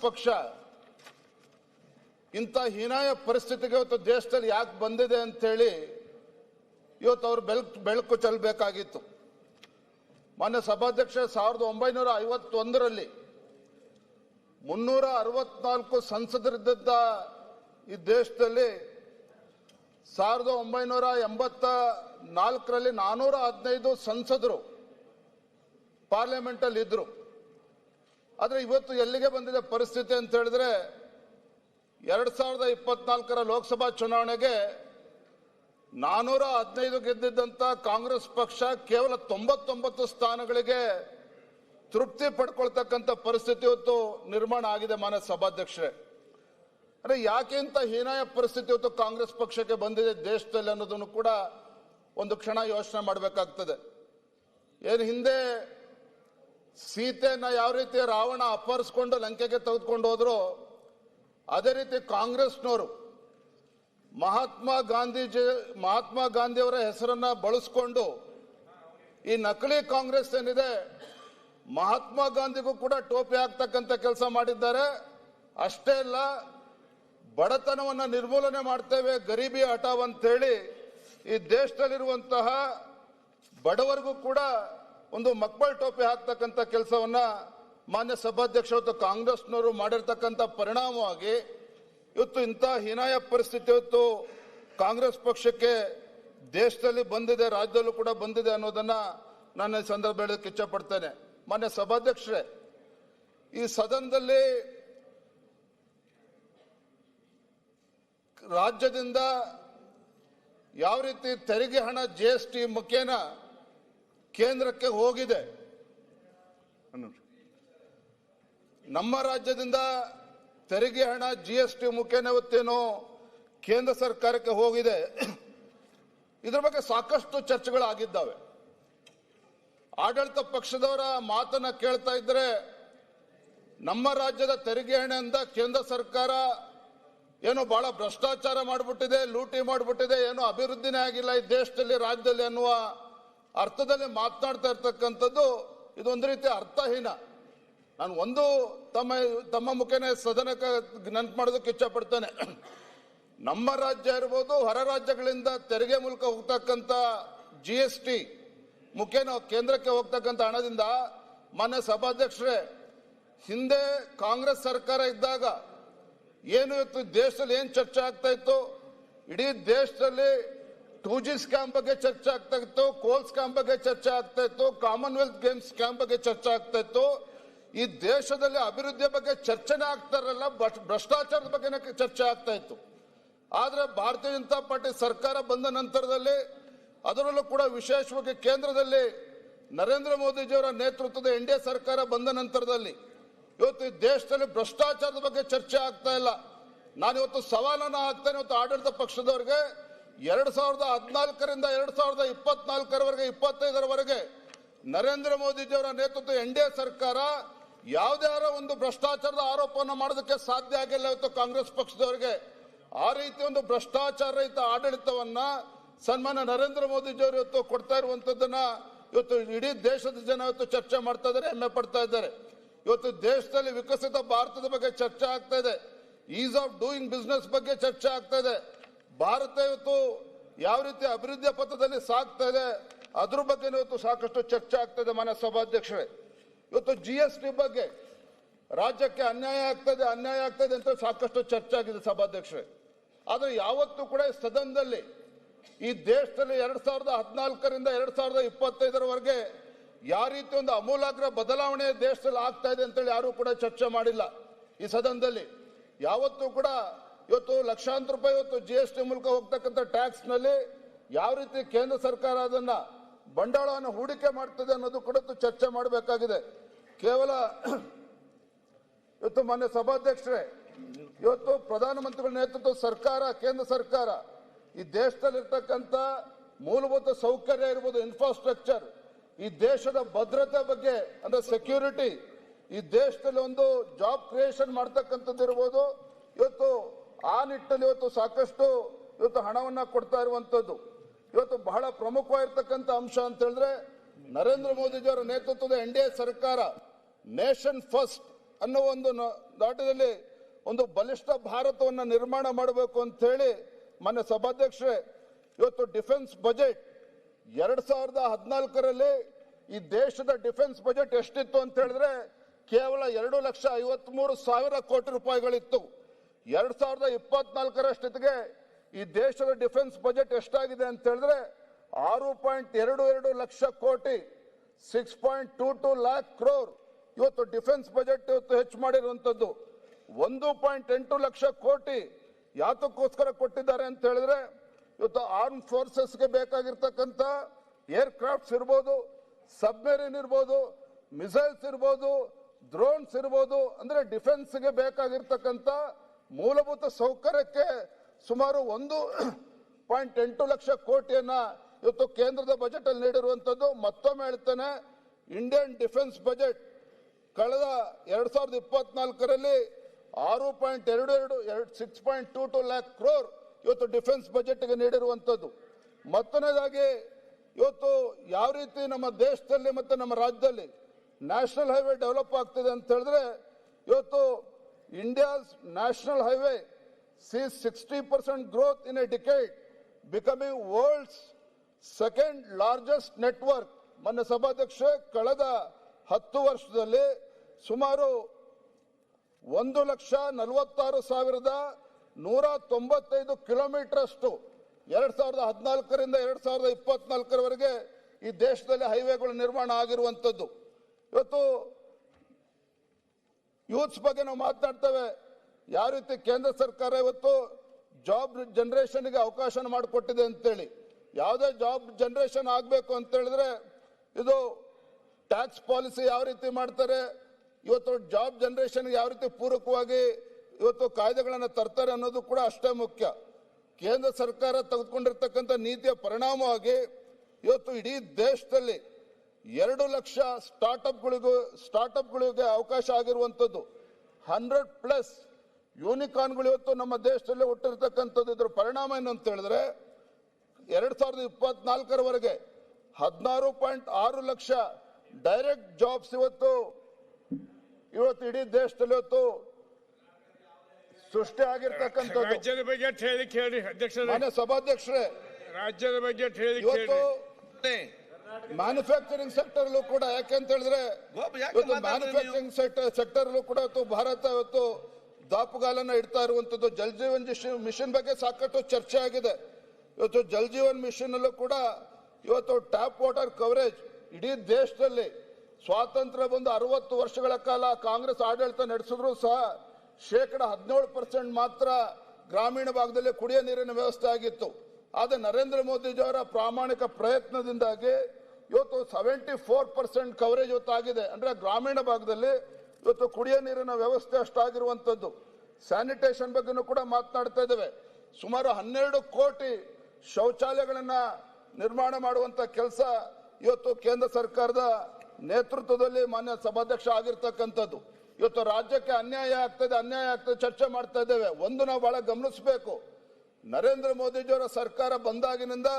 ಪಕ್ಷ. ಇಂಥ ಹೀನಾಯ ಪರಿಸ್ಥಿತಿಗೆ ಇವತ್ತು ದೇಶದಲ್ಲಿ ಯಾಕೆ ಬಂದಿದೆ ಅಂತೇಳಿ ಇವತ್ತು ಅವ್ರು ಬೆಳಕು ಬೆಳಕು ಚೆಲ್ಲಬೇಕಾಗಿತ್ತು. ಮಾನ್ಯ ಸಭಾಧ್ಯಕ್ಷ ಸಾವಿರದ ಒಂಬೈನೂರ ಐವತ್ತೊಂದರಲ್ಲಿ ಮುನ್ನೂರ ಅರವತ್ನಾಲ್ಕು ಸಂಸದರಿದ್ದ ಈ ದೇಶದಲ್ಲಿ ಸಾವಿರದ ಒಂಬೈನೂರ ಎಂಬತ್ತ ನಾಲ್ಕರಲ್ಲಿ ನಾನ್ನೂರ ಹದಿನೈದು ಸಂಸದರು ಪಾರ್ಲಿಮೆಂಟಲ್ಲಿ ಇದ್ರು. ಆದರೆ ಇವತ್ತು ಎಲ್ಲಿಗೆ ಬಂದಿದೆ ಪರಿಸ್ಥಿತಿ ಅಂತ ಹೇಳಿದ್ರೆ ಎರಡು ಸಾವಿರದ ಇಪ್ಪತ್ನಾಲ್ಕರ ಲೋಕಸಭಾ ಚುನಾವಣೆಗೆ ನಾನೂರ ಹದಿನೈದು ಗೆದ್ದಿದ್ದಂಥ ಕಾಂಗ್ರೆಸ್ ಪಕ್ಷ ಕೇವಲ ತೊಂಬತ್ತೊಂಬತ್ತು ಸ್ಥಾನಗಳಿಗೆ ತೃಪ್ತಿ ಪಡ್ಕೊಳ್ತಕ್ಕಂಥ ಪರಿಸ್ಥಿತಿ ಇವತ್ತು ನಿರ್ಮಾಣ ಆಗಿದೆ ಮಾನ್ಯ ಸಭಾಧ್ಯಕ್ಷರೇ. ಅಂದ್ರೆ ಯಾಕೆ ಇಂಥ ಹೀನಾಯ ಪರಿಸ್ಥಿತಿ ಇವತ್ತು ಕಾಂಗ್ರೆಸ್ ಪಕ್ಷಕ್ಕೆ ಬಂದಿದೆ ದೇಶದಲ್ಲಿ ಅನ್ನೋದನ್ನು ಕೂಡ ಒಂದು ಕ್ಷಣ ಯೋಚನೆ ಮಾಡಬೇಕಾಗ್ತದೆ. ಏನು ಹಿಂದೆ ಸೀತೆಯನ್ನ ಯಾವ ರೀತಿ ರಾವಣ ಅಪಹರಿಸ್ಕೊಂಡು ಲಂಕೆಗೆ ತೆಗೆದುಕೊಂಡು ಹೋದ್ರು, ಅದೇ ರೀತಿ ಕಾಂಗ್ರೆಸ್ನವರು ಮಹಾತ್ಮ ಗಾಂಧೀಜಿ, ಮಹಾತ್ಮ ಗಾಂಧಿಯವರ ಹೆಸರನ್ನ ಬಳಸ್ಕೊಂಡು ಈ ನಕಲಿ ಕಾಂಗ್ರೆಸ್ ಏನಿದೆ, ಮಹಾತ್ಮ ಗಾಂಧಿಗೂ ಕೂಡ ಟೋಪಿ ಹಾಕ್ತಕ್ಕಂಥ ಕೆಲಸ ಮಾಡಿದ್ದಾರೆ. ಅಷ್ಟೇ ಅಲ್ಲ, ಬಡತನವನ್ನು ನಿರ್ಮೂಲನೆ ಮಾಡ್ತೇವೆ, ಗರೀಬಿ ಹಠಾವ್ ಅಂತೇಳಿ ಈ ದೇಶದಲ್ಲಿರುವಂತಹ ಬಡವರಿಗೂ ಕೂಡ ಒಂದು ಮಕ್ಬಲ್ ಟೋಪಿ ಹಾಕ್ತಕ್ಕಂಥ ಕೆಲಸವನ್ನ ಮಾನ್ಯ ಸಭಾಧ್ಯಕ್ಷ ಮತ್ತು ಕಾಂಗ್ರೆಸ್ನವರು ಮಾಡಿರ್ತಕ್ಕಂಥ ಪರಿಣಾಮವಾಗಿ ಇವತ್ತು ಇಂಥ ಹೀನಾಯ ಪರಿಸ್ಥಿತಿ ಇವತ್ತು ಕಾಂಗ್ರೆಸ್ ಪಕ್ಷಕ್ಕೆ ದೇಶದಲ್ಲಿ ಬಂದಿದೆ, ರಾಜ್ಯದಲ್ಲೂ ಕೂಡ ಬಂದಿದೆ ಅನ್ನೋದನ್ನ ನಾನು ಈ ಸಂದರ್ಭ ಹೇಳೋದಕ್ಕೆ ಇಚ್ಛಪಡ್ತೇನೆ. ಮಾನ್ಯ ಸಭಾಧ್ಯಕ್ಷರೇ, ಈ ಸದನದಲ್ಲಿ ರಾಜ್ಯದಿಂದ ಯಾವ ರೀತಿ ತೆರಿಗೆ ಹಣ, ಜಿ ಎಸ್ ಟಿ ಮುಖೇನ ಕೇಂದ್ರಕ್ಕೆ ಹೋಗಿದೆ. ನಮ್ಮ ರಾಜ್ಯದಿಂದ ತೆರಿಗೆ ಹಣ ಜಿ ಎಸ್ ಟಿ ಮುಖೇನ ಕೇಂದ್ರ ಸರ್ಕಾರಕ್ಕೆ ಹೋಗಿದೆ. ಇದ್ರ ಬಗ್ಗೆ ಸಾಕಷ್ಟು ಚರ್ಚೆಗಳಾಗಿದ್ದಾವೆ. ಆಡಳಿತ ಪಕ್ಷದವರ ಮಾತನ್ನ ಕೇಳ್ತಾ ಇದ್ರೆ ನಮ್ಮ ರಾಜ್ಯದ ತೆರಿಗೆ ಹಣದಿಂದ ಕೇಂದ್ರ ಸರ್ಕಾರ ಏನೋ ಬಹಳ ಭ್ರಷ್ಟಾಚಾರ ಮಾಡಿಬಿಟ್ಟಿದೆ, ಲೂಟಿ ಮಾಡಿಬಿಟ್ಟಿದೆ, ಏನೋ ಅಭಿವೃದ್ಧಿನೇ ಆಗಿಲ್ಲ ಈ ದೇಶದಲ್ಲಿ, ರಾಜ್ಯದಲ್ಲಿ ಅನ್ನುವ ಅರ್ಥದಲ್ಲಿ ಮಾತನಾಡ್ತಾ ಇರ್ತಕ್ಕಂಥದ್ದು ಇದೊಂದು ರೀತಿ ಅರ್ಥಹೀನ. ನಾನು ಒಂದು ತಮ್ಮ ತಮ್ಮ ಮುಖೇನ ಸದನಕ್ಕೆ ನೆನಪು ಮಾಡೋದಕ್ಕೆ ಇಚ್ಛಪಡ್ತೇನೆ. ನಮ್ಮ ರಾಜ್ಯ ಇರ್ಬೋದು, ಹೊರ ರಾಜ್ಯಗಳಿಂದ ತೆರಿಗೆ ಮೂಲಕ ಹೋಗ್ತಕ್ಕಂಥ ಜಿ ಎಸ್ ಟಿ ಮುಖೇನ ಕೇಂದ್ರಕ್ಕೆ ಹೋಗ್ತಕ್ಕಂಥ ಹಣದಿಂದ ಮಾನ್ಯ ಸಭಾಧ್ಯಕ್ಷರೇ, ಹಿಂದೆ ಕಾಂಗ್ರೆಸ್ ಸರ್ಕಾರ ಇದ್ದಾಗ ಏನು ಇತ್ತು? ದೇಶದಲ್ಲಿ ಏನು ಚರ್ಚೆ ಆಗ್ತಾ ಇತ್ತು? ಇಡೀ ದೇಶದಲ್ಲಿ ಟೂ ಜಿ ಸ್ಕ್ಯಾಮ್ ಬಗ್ಗೆ ಚರ್ಚೆ ಆಗ್ತಾ ಇತ್ತು, ಕೋಲ್ ಸ್ಕ್ಯಾಮ್ ಬಗ್ಗೆ ಚರ್ಚೆ ಆಗ್ತಾ ಇತ್ತು ಕಾಮನ್ವೆಲ್ತ್ ಗೇಮ್ಸ್ ಸ್ಕ್ಯಾಮ್ ಬಗ್ಗೆ ಚರ್ಚೆ ಆಗ್ತಾ ಇತ್ತು. ಈ ದೇಶದಲ್ಲಿ ಅಭಿವೃದ್ಧಿಯ ಬಗ್ಗೆ ಚರ್ಚೆನೆ ಆಗ್ತಾ ಇರಲ್ಲ ಭ್ರಷ್ಟ- ಭ್ರಷ್ಟಾಚಾರದ ಬಗ್ಗೆನೇ ಚರ್ಚೆ ಆಗ್ತಾ ಇತ್ತು. ಆದ್ರೆ ಭಾರತೀಯ ಜನತಾ ಪಾರ್ಟಿ ಸರ್ಕಾರ ಬಂದ ನಂತರದಲ್ಲಿ ಅದರಲ್ಲೂ ಕೂಡ ವಿಶೇಷವಾಗಿ ಕೇಂದ್ರದಲ್ಲಿ ನರೇಂದ್ರ ಮೋದಿಜಿಯವರ ನೇತೃತ್ವದ ಎನ್ ಡಿ ಸರ್ಕಾರ ಬಂದ ನಂತರದಲ್ಲಿ ಇವತ್ತು ಈ ದೇಶದಲ್ಲಿ ಭ್ರಷ್ಟಾಚಾರದ ಬಗ್ಗೆ ಚರ್ಚೆ ಆಗ್ತಾ ಇಲ್ಲ. ನಾನು ಇವತ್ತು ಸವಾಲನ್ನ ಹಾಕ್ತೇನೆ, ಇವತ್ತು ಆಡಳಿತ ಪಕ್ಷದವರಿಗೆ. ಎರಡ್ ಸಾವಿರದ ಹದಿನಾಲ್ಕರಿಂದ ಎರಡು ಸಾವಿರದ ಇಪ್ಪತ್ನಾಲ್ಕರವರೆಗೆ, ಇಪ್ಪತ್ತೈದರವರೆಗೆ ನರೇಂದ್ರ ಮೋದಿಜಿಯವರ ನೇತೃತ್ವ ಎನ್ ಡಿ ಎ ಸರ್ಕಾರ ಯಾವ್ದಾರ ಒಂದು ಭ್ರಷ್ಟಾಚಾರದ ಆರೋಪವನ್ನು ಮಾಡೋದಕ್ಕೆ ಸಾಧ್ಯ ಆಗಿಲ್ಲ ಇವತ್ತು ಕಾಂಗ್ರೆಸ್ ಪಕ್ಷದವರಿಗೆ. ಆ ರೀತಿ ಒಂದು ಭ್ರಷ್ಟಾಚಾರ ರಹಿತ ಆಡಳಿತವನ್ನ ಸನ್ಮಾನ ನರೇಂದ್ರ ಮೋದಿಜಿಯವರು ಇವತ್ತು ಕೊಡ್ತಾ ಇರುವಂತದ್ದನ್ನ ಇವತ್ತು ಇಡೀ ದೇಶದ ಜನ ಇವತ್ತು ಚರ್ಚೆ ಮಾಡ್ತಾ ಇದ್ದಾರೆ, ಹೆಮ್ಮೆ ಪಡ್ತಾ ಇದ್ದಾರೆ. ಇವತ್ತು ದೇಶದಲ್ಲಿ ವಿಕಸಿತ ಭಾರತದ ಬಗ್ಗೆ ಚರ್ಚೆ ಆಗ್ತಾ ಇದೆ. ಈಸ್ ಆಫ್ ಡೂಯಿಂಗ್ ಬಿಸ್ನೆಸ್ ಬಗ್ಗೆ ಚರ್ಚೆ ಆಗ್ತಾ ಇದೆ. ಭಾರತ ಇವತ್ತು ಯಾವ ರೀತಿ ಅಭಿವೃದ್ಧಿಯ ಪಥದಲ್ಲಿ ಸಾಗ್ತಾ ಇದೆ, ಅದ್ರ ಬಗ್ಗೆ ಇವತ್ತು ಸಾಕಷ್ಟು ಚರ್ಚೆ ಆಗ್ತಾ ಇದೆ ಮಾನ್ಯ ಸಭಾಧ್ಯಕ್ಷರೇ. ಇವತ್ತು ಜಿ ಎಸ್ ಟಿ ಬಗ್ಗೆ ರಾಜ್ಯಕ್ಕೆ ಅನ್ಯಾಯ ಆಗ್ತದೆ ಅನ್ಯಾಯ ಆಗ್ತದೆ ಅಂತ ಸಾಕಷ್ಟು ಚರ್ಚೆ ಆಗಿದೆ ಸಭಾಧ್ಯಕ್ಷರೇ. ಆದರೆ ಯಾವತ್ತೂ ಕೂಡ ಸದನದಲ್ಲಿ ಈ ದೇಶದಲ್ಲಿ ಎರಡ್ ಸಾವಿರದ ಹದಿನಾಲ್ಕರಿಂದ ಎರಡ್ ಸಾವಿರದ ಇಪ್ಪತ್ತೈದರವರೆಗೆ ಯಾವ ರೀತಿ ಒಂದು ಅಮೂಲಾಗ್ರ ಬದಲಾವಣೆ ದೇಶದಲ್ಲಿ ಆಗ್ತಾ ಇದೆ ಅಂತೇಳಿ ಯಾರು ಕೂಡ ಚರ್ಚೆ ಮಾಡಿಲ್ಲ. ಈ ಸದನದಲ್ಲಿ ಯಾವತ್ತೂ ಕೂಡ ಇವತ್ತು ಲಕ್ಷಾಂತರ ರೂಪಾಯಿ ಇವತ್ತು ಜಿ ಎಸ್ ಟಿ ಮೂಲಕ ಹೋಗ್ತಕ್ಕಂಥ ಟ್ಯಾಕ್ಸ್ನಲ್ಲಿ ಯಾವ ರೀತಿ ಕೇಂದ್ರ ಸರ್ಕಾರ ಅದನ್ನ ಬಂಡವಾಳವನ್ನು ಹೂಡಿಕೆ ಮಾಡ್ತದೆ ಅನ್ನೋದು ಕೂಡ ಚರ್ಚೆ ಮಾಡಬೇಕಾಗಿದೆ. ಕೇವಲ ಇವತ್ತು ಮಾನ್ಯ ಸಭಾಧ್ಯಕ್ಷರೇ, ಇವತ್ತು ಪ್ರಧಾನಮಂತ್ರಿಗಳ ನೇತೃತ್ವ ಸರ್ಕಾರ, ಕೇಂದ್ರ ಸರ್ಕಾರ, ಈ ದೇಶದಲ್ಲಿರ್ತಕ್ಕಂಥ ಮೂಲಭೂತ ಸೌಕರ್ಯ ಇರ್ಬೋದು ಇನ್ಫ್ರಾಸ್ಟ್ರಕ್ಚರ್ ಈ ದೇಶದ ಭದ್ರತೆ ಬಗ್ಗೆ ಅಂದ್ರೆ ಸೆಕ್ಯೂರಿಟಿ ಈ ದೇಶದಲ್ಲಿ ಒಂದು ಜಾಬ್ ಕ್ರಿಯೇಷನ್ ಮಾಡ್ತಕ್ಕಂಥದ್ದು ಇರ್ಬೋದು, ಇವತ್ತು ಆ ನಿಟ್ಟಿನಲ್ಲಿ ಇವತ್ತು ಸಾಕಷ್ಟು ಇವತ್ತು ಹಣವನ್ನ ಕೊಡ್ತಾ ಇರುವಂತದ್ದು. ಇವತ್ತು ಬಹಳ ಪ್ರಮುಖವಾಗಿರ್ತಕ್ಕಂಥ ಅಂಶ ಅಂತ ಹೇಳಿದ್ರೆ ನರೇಂದ್ರ ಮೋದಿಜಿಯವರ ನೇತೃತ್ವದ ಎನ್ ಡಿ ಎ ಸರ್ಕಾರ, ನೇಷನ್ ಫಸ್ಟ್ ಅನ್ನೋ ಒಂದು ನಾಟದಲ್ಲಿ ಒಂದು ಬಲಿಷ್ಠ ಭಾರತವನ್ನು ನಿರ್ಮಾಣ ಮಾಡಬೇಕು ಅಂತ ಹೇಳಿ ಮೊನ್ನೆ ಸಭಾಧ್ಯಕ್ಷರೇ, ಇವತ್ತು ಡಿಫೆನ್ಸ್ ಬಜೆಟ್ ಎರಡ್ ಸಾವಿರದ ಹದಿನಾಲ್ಕರಲ್ಲಿ ಈ ದೇಶದ ಡಿಫೆನ್ಸ್ ಬಜೆಟ್ ಎಷ್ಟಿತ್ತು ಅಂತ ಹೇಳಿದ್ರೆ ಕೇವಲ ಎರಡು ಲಕ್ಷ ಐವತ್ಮೂರು ಸಾವಿರ ಕೋಟಿ ರೂಪಾಯಿಗಳಿತ್ತು. ಎರಡ್ ಸಾವಿರದ ಇಪ್ಪತ್ನಾಲ್ಕರಷ್ಟೊತ್ತಿಗೆ ಈ ದೇಶದ ಡಿಫೆನ್ಸ್ ಬಜೆಟ್ ಎಷ್ಟಾಗಿದೆ ಅಂತ ಹೇಳಿದ್ರೆ ಆರು ಪಾಯಿಂಟ್ ಎರಡು ಎರಡು ಲಕ್ಷ ಕೋಟಿ, six point two two lakh crore. ಇವತ್ತು ಡಿಫೆನ್ಸ್ ಬಜೆಟ್ ಇವತ್ತು ಹೆಚ್ಚು ಮಾಡಿರುವಂತದ್ದು ಒಂದು ಪಾಯಿಂಟ್ ಎಂಟು ಲಕ್ಷ ಕೋಟಿ ಯಾತಕ್ಕೋಸ್ಕರ ಕೊಟ್ಟಿದ್ದಾರೆ ಅಂತ ಹೇಳಿದ್ರೆ, ಇವತ್ತು ಆರ್ಮ್ ಫೋರ್ಸಸ್ಗೆ ಬೇಕಾಗಿರ್ತಕ್ಕಂಥ ಏರ್ಕ್ರಾಫ್ಟ್ಸ್ ಇರ್ಬೋದು ಸಬ್ಮೆರಿನ್ ಇರ್ಬೋದು ಮಿಸೈಲ್ಸ್ ಇರ್ಬೋದು ಡ್ರೋನ್ಸ್ ಇರ್ಬೋದು, ಅಂದ್ರೆ ಡಿಫೆನ್ಸ್ಗೆ ಬೇಕಾಗಿರ್ತಕ್ಕಂಥ ಮೂಲಭೂತ ಸೌಕರ್ಯಕ್ಕೆ ಸುಮಾರು ಒಂದು ಪಾಯಿಂಟ್ ಎಂಟು ಲಕ್ಷ ಕೋಟಿಯನ್ನ ಇವತ್ತು ಕೇಂದ್ರದ ಬಜೆಟ್ ಅಲ್ಲಿ ನೀಡಿರುವಂತದ್ದು. ಮತ್ತೊಮ್ಮೆ ಹೇಳ್ತೇನೆ, ಇಂಡಿಯನ್ ಡಿಫೆನ್ಸ್ ಬಜೆಟ್ ಕಳೆದ ಎರಡ್ ಸಾವಿರದ ಇಪ್ಪತ್ನಾಲ್ಕರಲ್ಲಿ ಆರು ಪಾಯಿಂಟ್ ಎರಡು ಎರಡು ಎರಡು six point two two lakh crore ಇವತ್ತು ಡಿಫೆನ್ಸ್ ಬಜೆಟ್ಗೆ ನೀಡಿರುವಂಥದ್ದು ಮತ್ತೊಂದಾಗಿ ಇವತ್ತು ಯಾವ ರೀತಿ ನಮ್ಮ ದೇಶದಲ್ಲಿ ಮತ್ತು ನಮ್ಮ ರಾಜ್ಯದಲ್ಲಿ ನ್ಯಾಷನಲ್ ಹೈವೇ ಡೆವಲಪ್ ಆಗ್ತಿದೆ ಅಂತ ಹೇಳಿದ್ರೆ, ಇವತ್ತು national highway C sixty percent growth in a decade becoming world's second largest network ಮೊನ್ನೆ ಸಭಾಧ್ಯಕ್ಷ ಕಳೆದ ಹತ್ತು ವರ್ಷದಲ್ಲಿ ಸುಮಾರು ಒಂದು ಲಕ್ಷ ನಲವತ್ತಾರು ಸಾವಿರದ ನೂರ ತೊಂಬತ್ತೈದು ಕಿಲೋಮೀಟರ್ ಅಷ್ಟು ಎರಡ್ ಸಾವಿರದ ಹದಿನಾಲ್ಕರಿಂದ ಎರಡ್ ಸಾವಿರದ ಇಪ್ಪತ್ನಾಲ್ಕರವರೆಗೆ ಈ ದೇಶದಲ್ಲಿ ಹೈವೇಗಳು ನಿರ್ಮಾಣ ಆಗಿರುವಂಥದ್ದು. ಇವತ್ತು ಯೂತ್ಸ್ ಬಗ್ಗೆ ನಾವು ಮಾತನಾಡ್ತೇವೆ. ಯಾವ ರೀತಿ ಕೇಂದ್ರ ಸರ್ಕಾರ ಇವತ್ತು ಜಾಬ್ ಜನರೇಷನ್ಗೆ ಅವಕಾಶ ಮಾಡಿಕೊಟ್ಟಿದೆ ಅಂತೇಳಿ. ಯಾವುದೇ ಜಾಬ್ ಜನರೇಷನ್ ಆಗಬೇಕು ಅಂತ ಹೇಳಿದ್ರೆ ಇದು ಟ್ಯಾಕ್ಸ್ ಪಾಲಿಸಿ ಯಾವ ರೀತಿ ಮಾಡ್ತಾರೆ, ಇವತ್ತು ಜಾಬ್ ಜನರೇಷನ್ಗೆ ಯಾವ ರೀತಿ ಪೂರಕವಾಗಿ ಇವತ್ತು ಕಾಯ್ದೆಗಳನ್ನು ತರ್ತಾರೆ ಅನ್ನೋದು ಕೂಡ ಅಷ್ಟೇ ಮುಖ್ಯ. ಕೇಂದ್ರ ಸರ್ಕಾರ ತೆಗೆದುಕೊಂಡಿರ್ತಕ್ಕಂಥ ನೀತಿಯ ಪರಿಣಾಮವಾಗಿ ಇವತ್ತು ಇಡೀ ದೇಶದಲ್ಲಿ ಎರಡು ಲಕ್ಷ ಸ್ಟಾರ್ಟ್ಅಪ್ಗಳಿಗೂ ಸ್ಟಾರ್ಟ್ಅಪ್ಗಳಿಗೆ ಅವಕಾಶ ಆಗಿರುವಂಥದ್ದು. ಹಂಡ್ರೆಡ್ ಪ್ಲಸ್ ಯೂನಿಕಾರ್ನ್ಗಳು ಇವತ್ತು ನಮ್ಮ ದೇಶದಲ್ಲಿ ಹುಟ್ಟಿರ್ತಕ್ಕಂಥದ್ದು. ಇದ್ರ ಪರಿಣಾಮ ಏನು ಅಂತ ಹೇಳಿದ್ರೆ ಎರಡ್ ಸಾವಿರದ ಇಪ್ಪತ್ನಾಲ್ಕರವರೆಗೆ ಹದಿನಾರು ಪಾಯಿಂಟ್ ಆರು ಲಕ್ಷ ಡೈರೆಕ್ಟ್ ಜಾಬ್ಸ್ ಇವತ್ತು ಇವತ್ತು ಇಡೀ ದೇಶದಲ್ಲಿ ಇವತ್ತು ಸೃಷ್ಟಿ ಆಗಿರ್ತಕ್ಕಂಥದ್ದು. ರಾಜ್ಯದ ಬಜೆಟ್ ಹೇಳಿ ಕೇಳಿ ಅಧ್ಯಕ್ಷರೇ. ಮಾನ್ಯ ಸಭಾಧ್ಯಕ್ಷರೇ ರಾಜ್ಯದ ಬಜೆಟ್ ಹೇಳಿ ಇವತ್ತು ಮ್ಯಾನುಫ್ಯಾಕ್ಚರಿಂಗ್ ಸೆಕ್ಟರ್ ಕೂಡ ಯಾಕೆ ಅಂತ ಹೇಳಿದ್ರೆ ಮ್ಯಾನುಫ್ಯಾಕ್ಚರಿಂಗ್ ಸೆಕ್ಟರ್ ಸೆಕ್ಟರ್ ಕೂಡ ಇವತ್ತು ಭಾರತ ಇವತ್ತು ದಾಪುಗಾಲನ್ನ ಇಡ್ತಾ ಇರುವಂತದ್ದು ಜಲ್ ಜೀವನ್ ಮಿಷನ್ ಬಗ್ಗೆ ಸಾಕಷ್ಟು ಚರ್ಚೆ ಆಗಿದೆ. ಇವತ್ತು ಜಲ್ ಜೀವನ್ ಮಿಷನ್ ಅಲ್ಲೂ ಕೂಡ ಇವತ್ತು ಟ್ಯಾಪ್ ವಾಟರ್ ಕವರೇಜ್ ಇಡೀ ದೇಶದಲ್ಲಿ ಸ್ವಾತಂತ್ರ್ಯ ಬಂದು ಅರವತ್ತು ವರ್ಷಗಳ ಕಾಲ ಕಾಂಗ್ರೆಸ್ ಆಡಳಿತ ನಡೆಸಿದ್ರು ಸಹ ಶೇಕಡ ಹದಿನೇಳು ಪರ್ಸೆಂಟ್ ಮಾತ್ರ ಗ್ರಾಮೀಣ ಭಾಗದಲ್ಲಿ ಕುಡಿಯೋ ನೀರಿನ ವ್ಯವಸ್ಥೆ ಆಗಿತ್ತು. ಆದರೆ ನರೇಂದ್ರ ಮೋದಿಜಿಯವರ ಪ್ರಾಮಾಣಿಕ ಪ್ರಯತ್ನದಿಂದಾಗಿ ಇವತ್ತು ಸೆವೆಂಟಿ ಫೋರ್ ಪರ್ಸೆಂಟ್ ಕವರೇಜ್ ಇವತ್ತು ಆಗಿದೆ ಅಂದ್ರೆ ಗ್ರಾಮೀಣ ಭಾಗದಲ್ಲಿ ಇವತ್ತು ಕುಡಿಯೋ ನೀರಿನ ವ್ಯವಸ್ಥೆ ಅಷ್ಟಾಗಿರುವಂತದ್ದು. ಸ್ಯಾನಿಟೇಷನ್ ಬಗ್ಗೆನೂ ಕೂಡ ಮಾತನಾಡ್ತಾ ಇದ್ದೇವೆ. ಸುಮಾರು ಹನ್ನೆರಡು ಕೋಟಿ ಶೌಚಾಲಯಗಳನ್ನು ನಿರ್ಮಾಣ ಮಾಡುವಂತ ಕೆಲಸ ಇವತ್ತು ಕೇಂದ್ರ ಸರ್ಕಾರದ ನೇತೃತ್ವದಲ್ಲಿ ಮಾನ್ಯ ಸಭಾಧ್ಯಕ್ಷ ಆಗಿರ್ತಕ್ಕಂಥದ್ದು. ಇವತ್ತು ರಾಜ್ಯಕ್ಕೆ ಅನ್ಯಾಯ ಆಗ್ತದೆ ಅನ್ಯಾಯ ಆಗ್ತದೆ, ಚರ್ಚೆ ಮಾಡ್ತಾ ಇದ್ದೇವೆ. ಒಂದು ನಾವು ಬಹಳ ಗಮನಿಸಬೇಕು. ನರೇಂದ್ರ ಮೋದಿಜಿಯವರ ಸರ್ಕಾರ ಬಂದಾಗಿನಿಂದ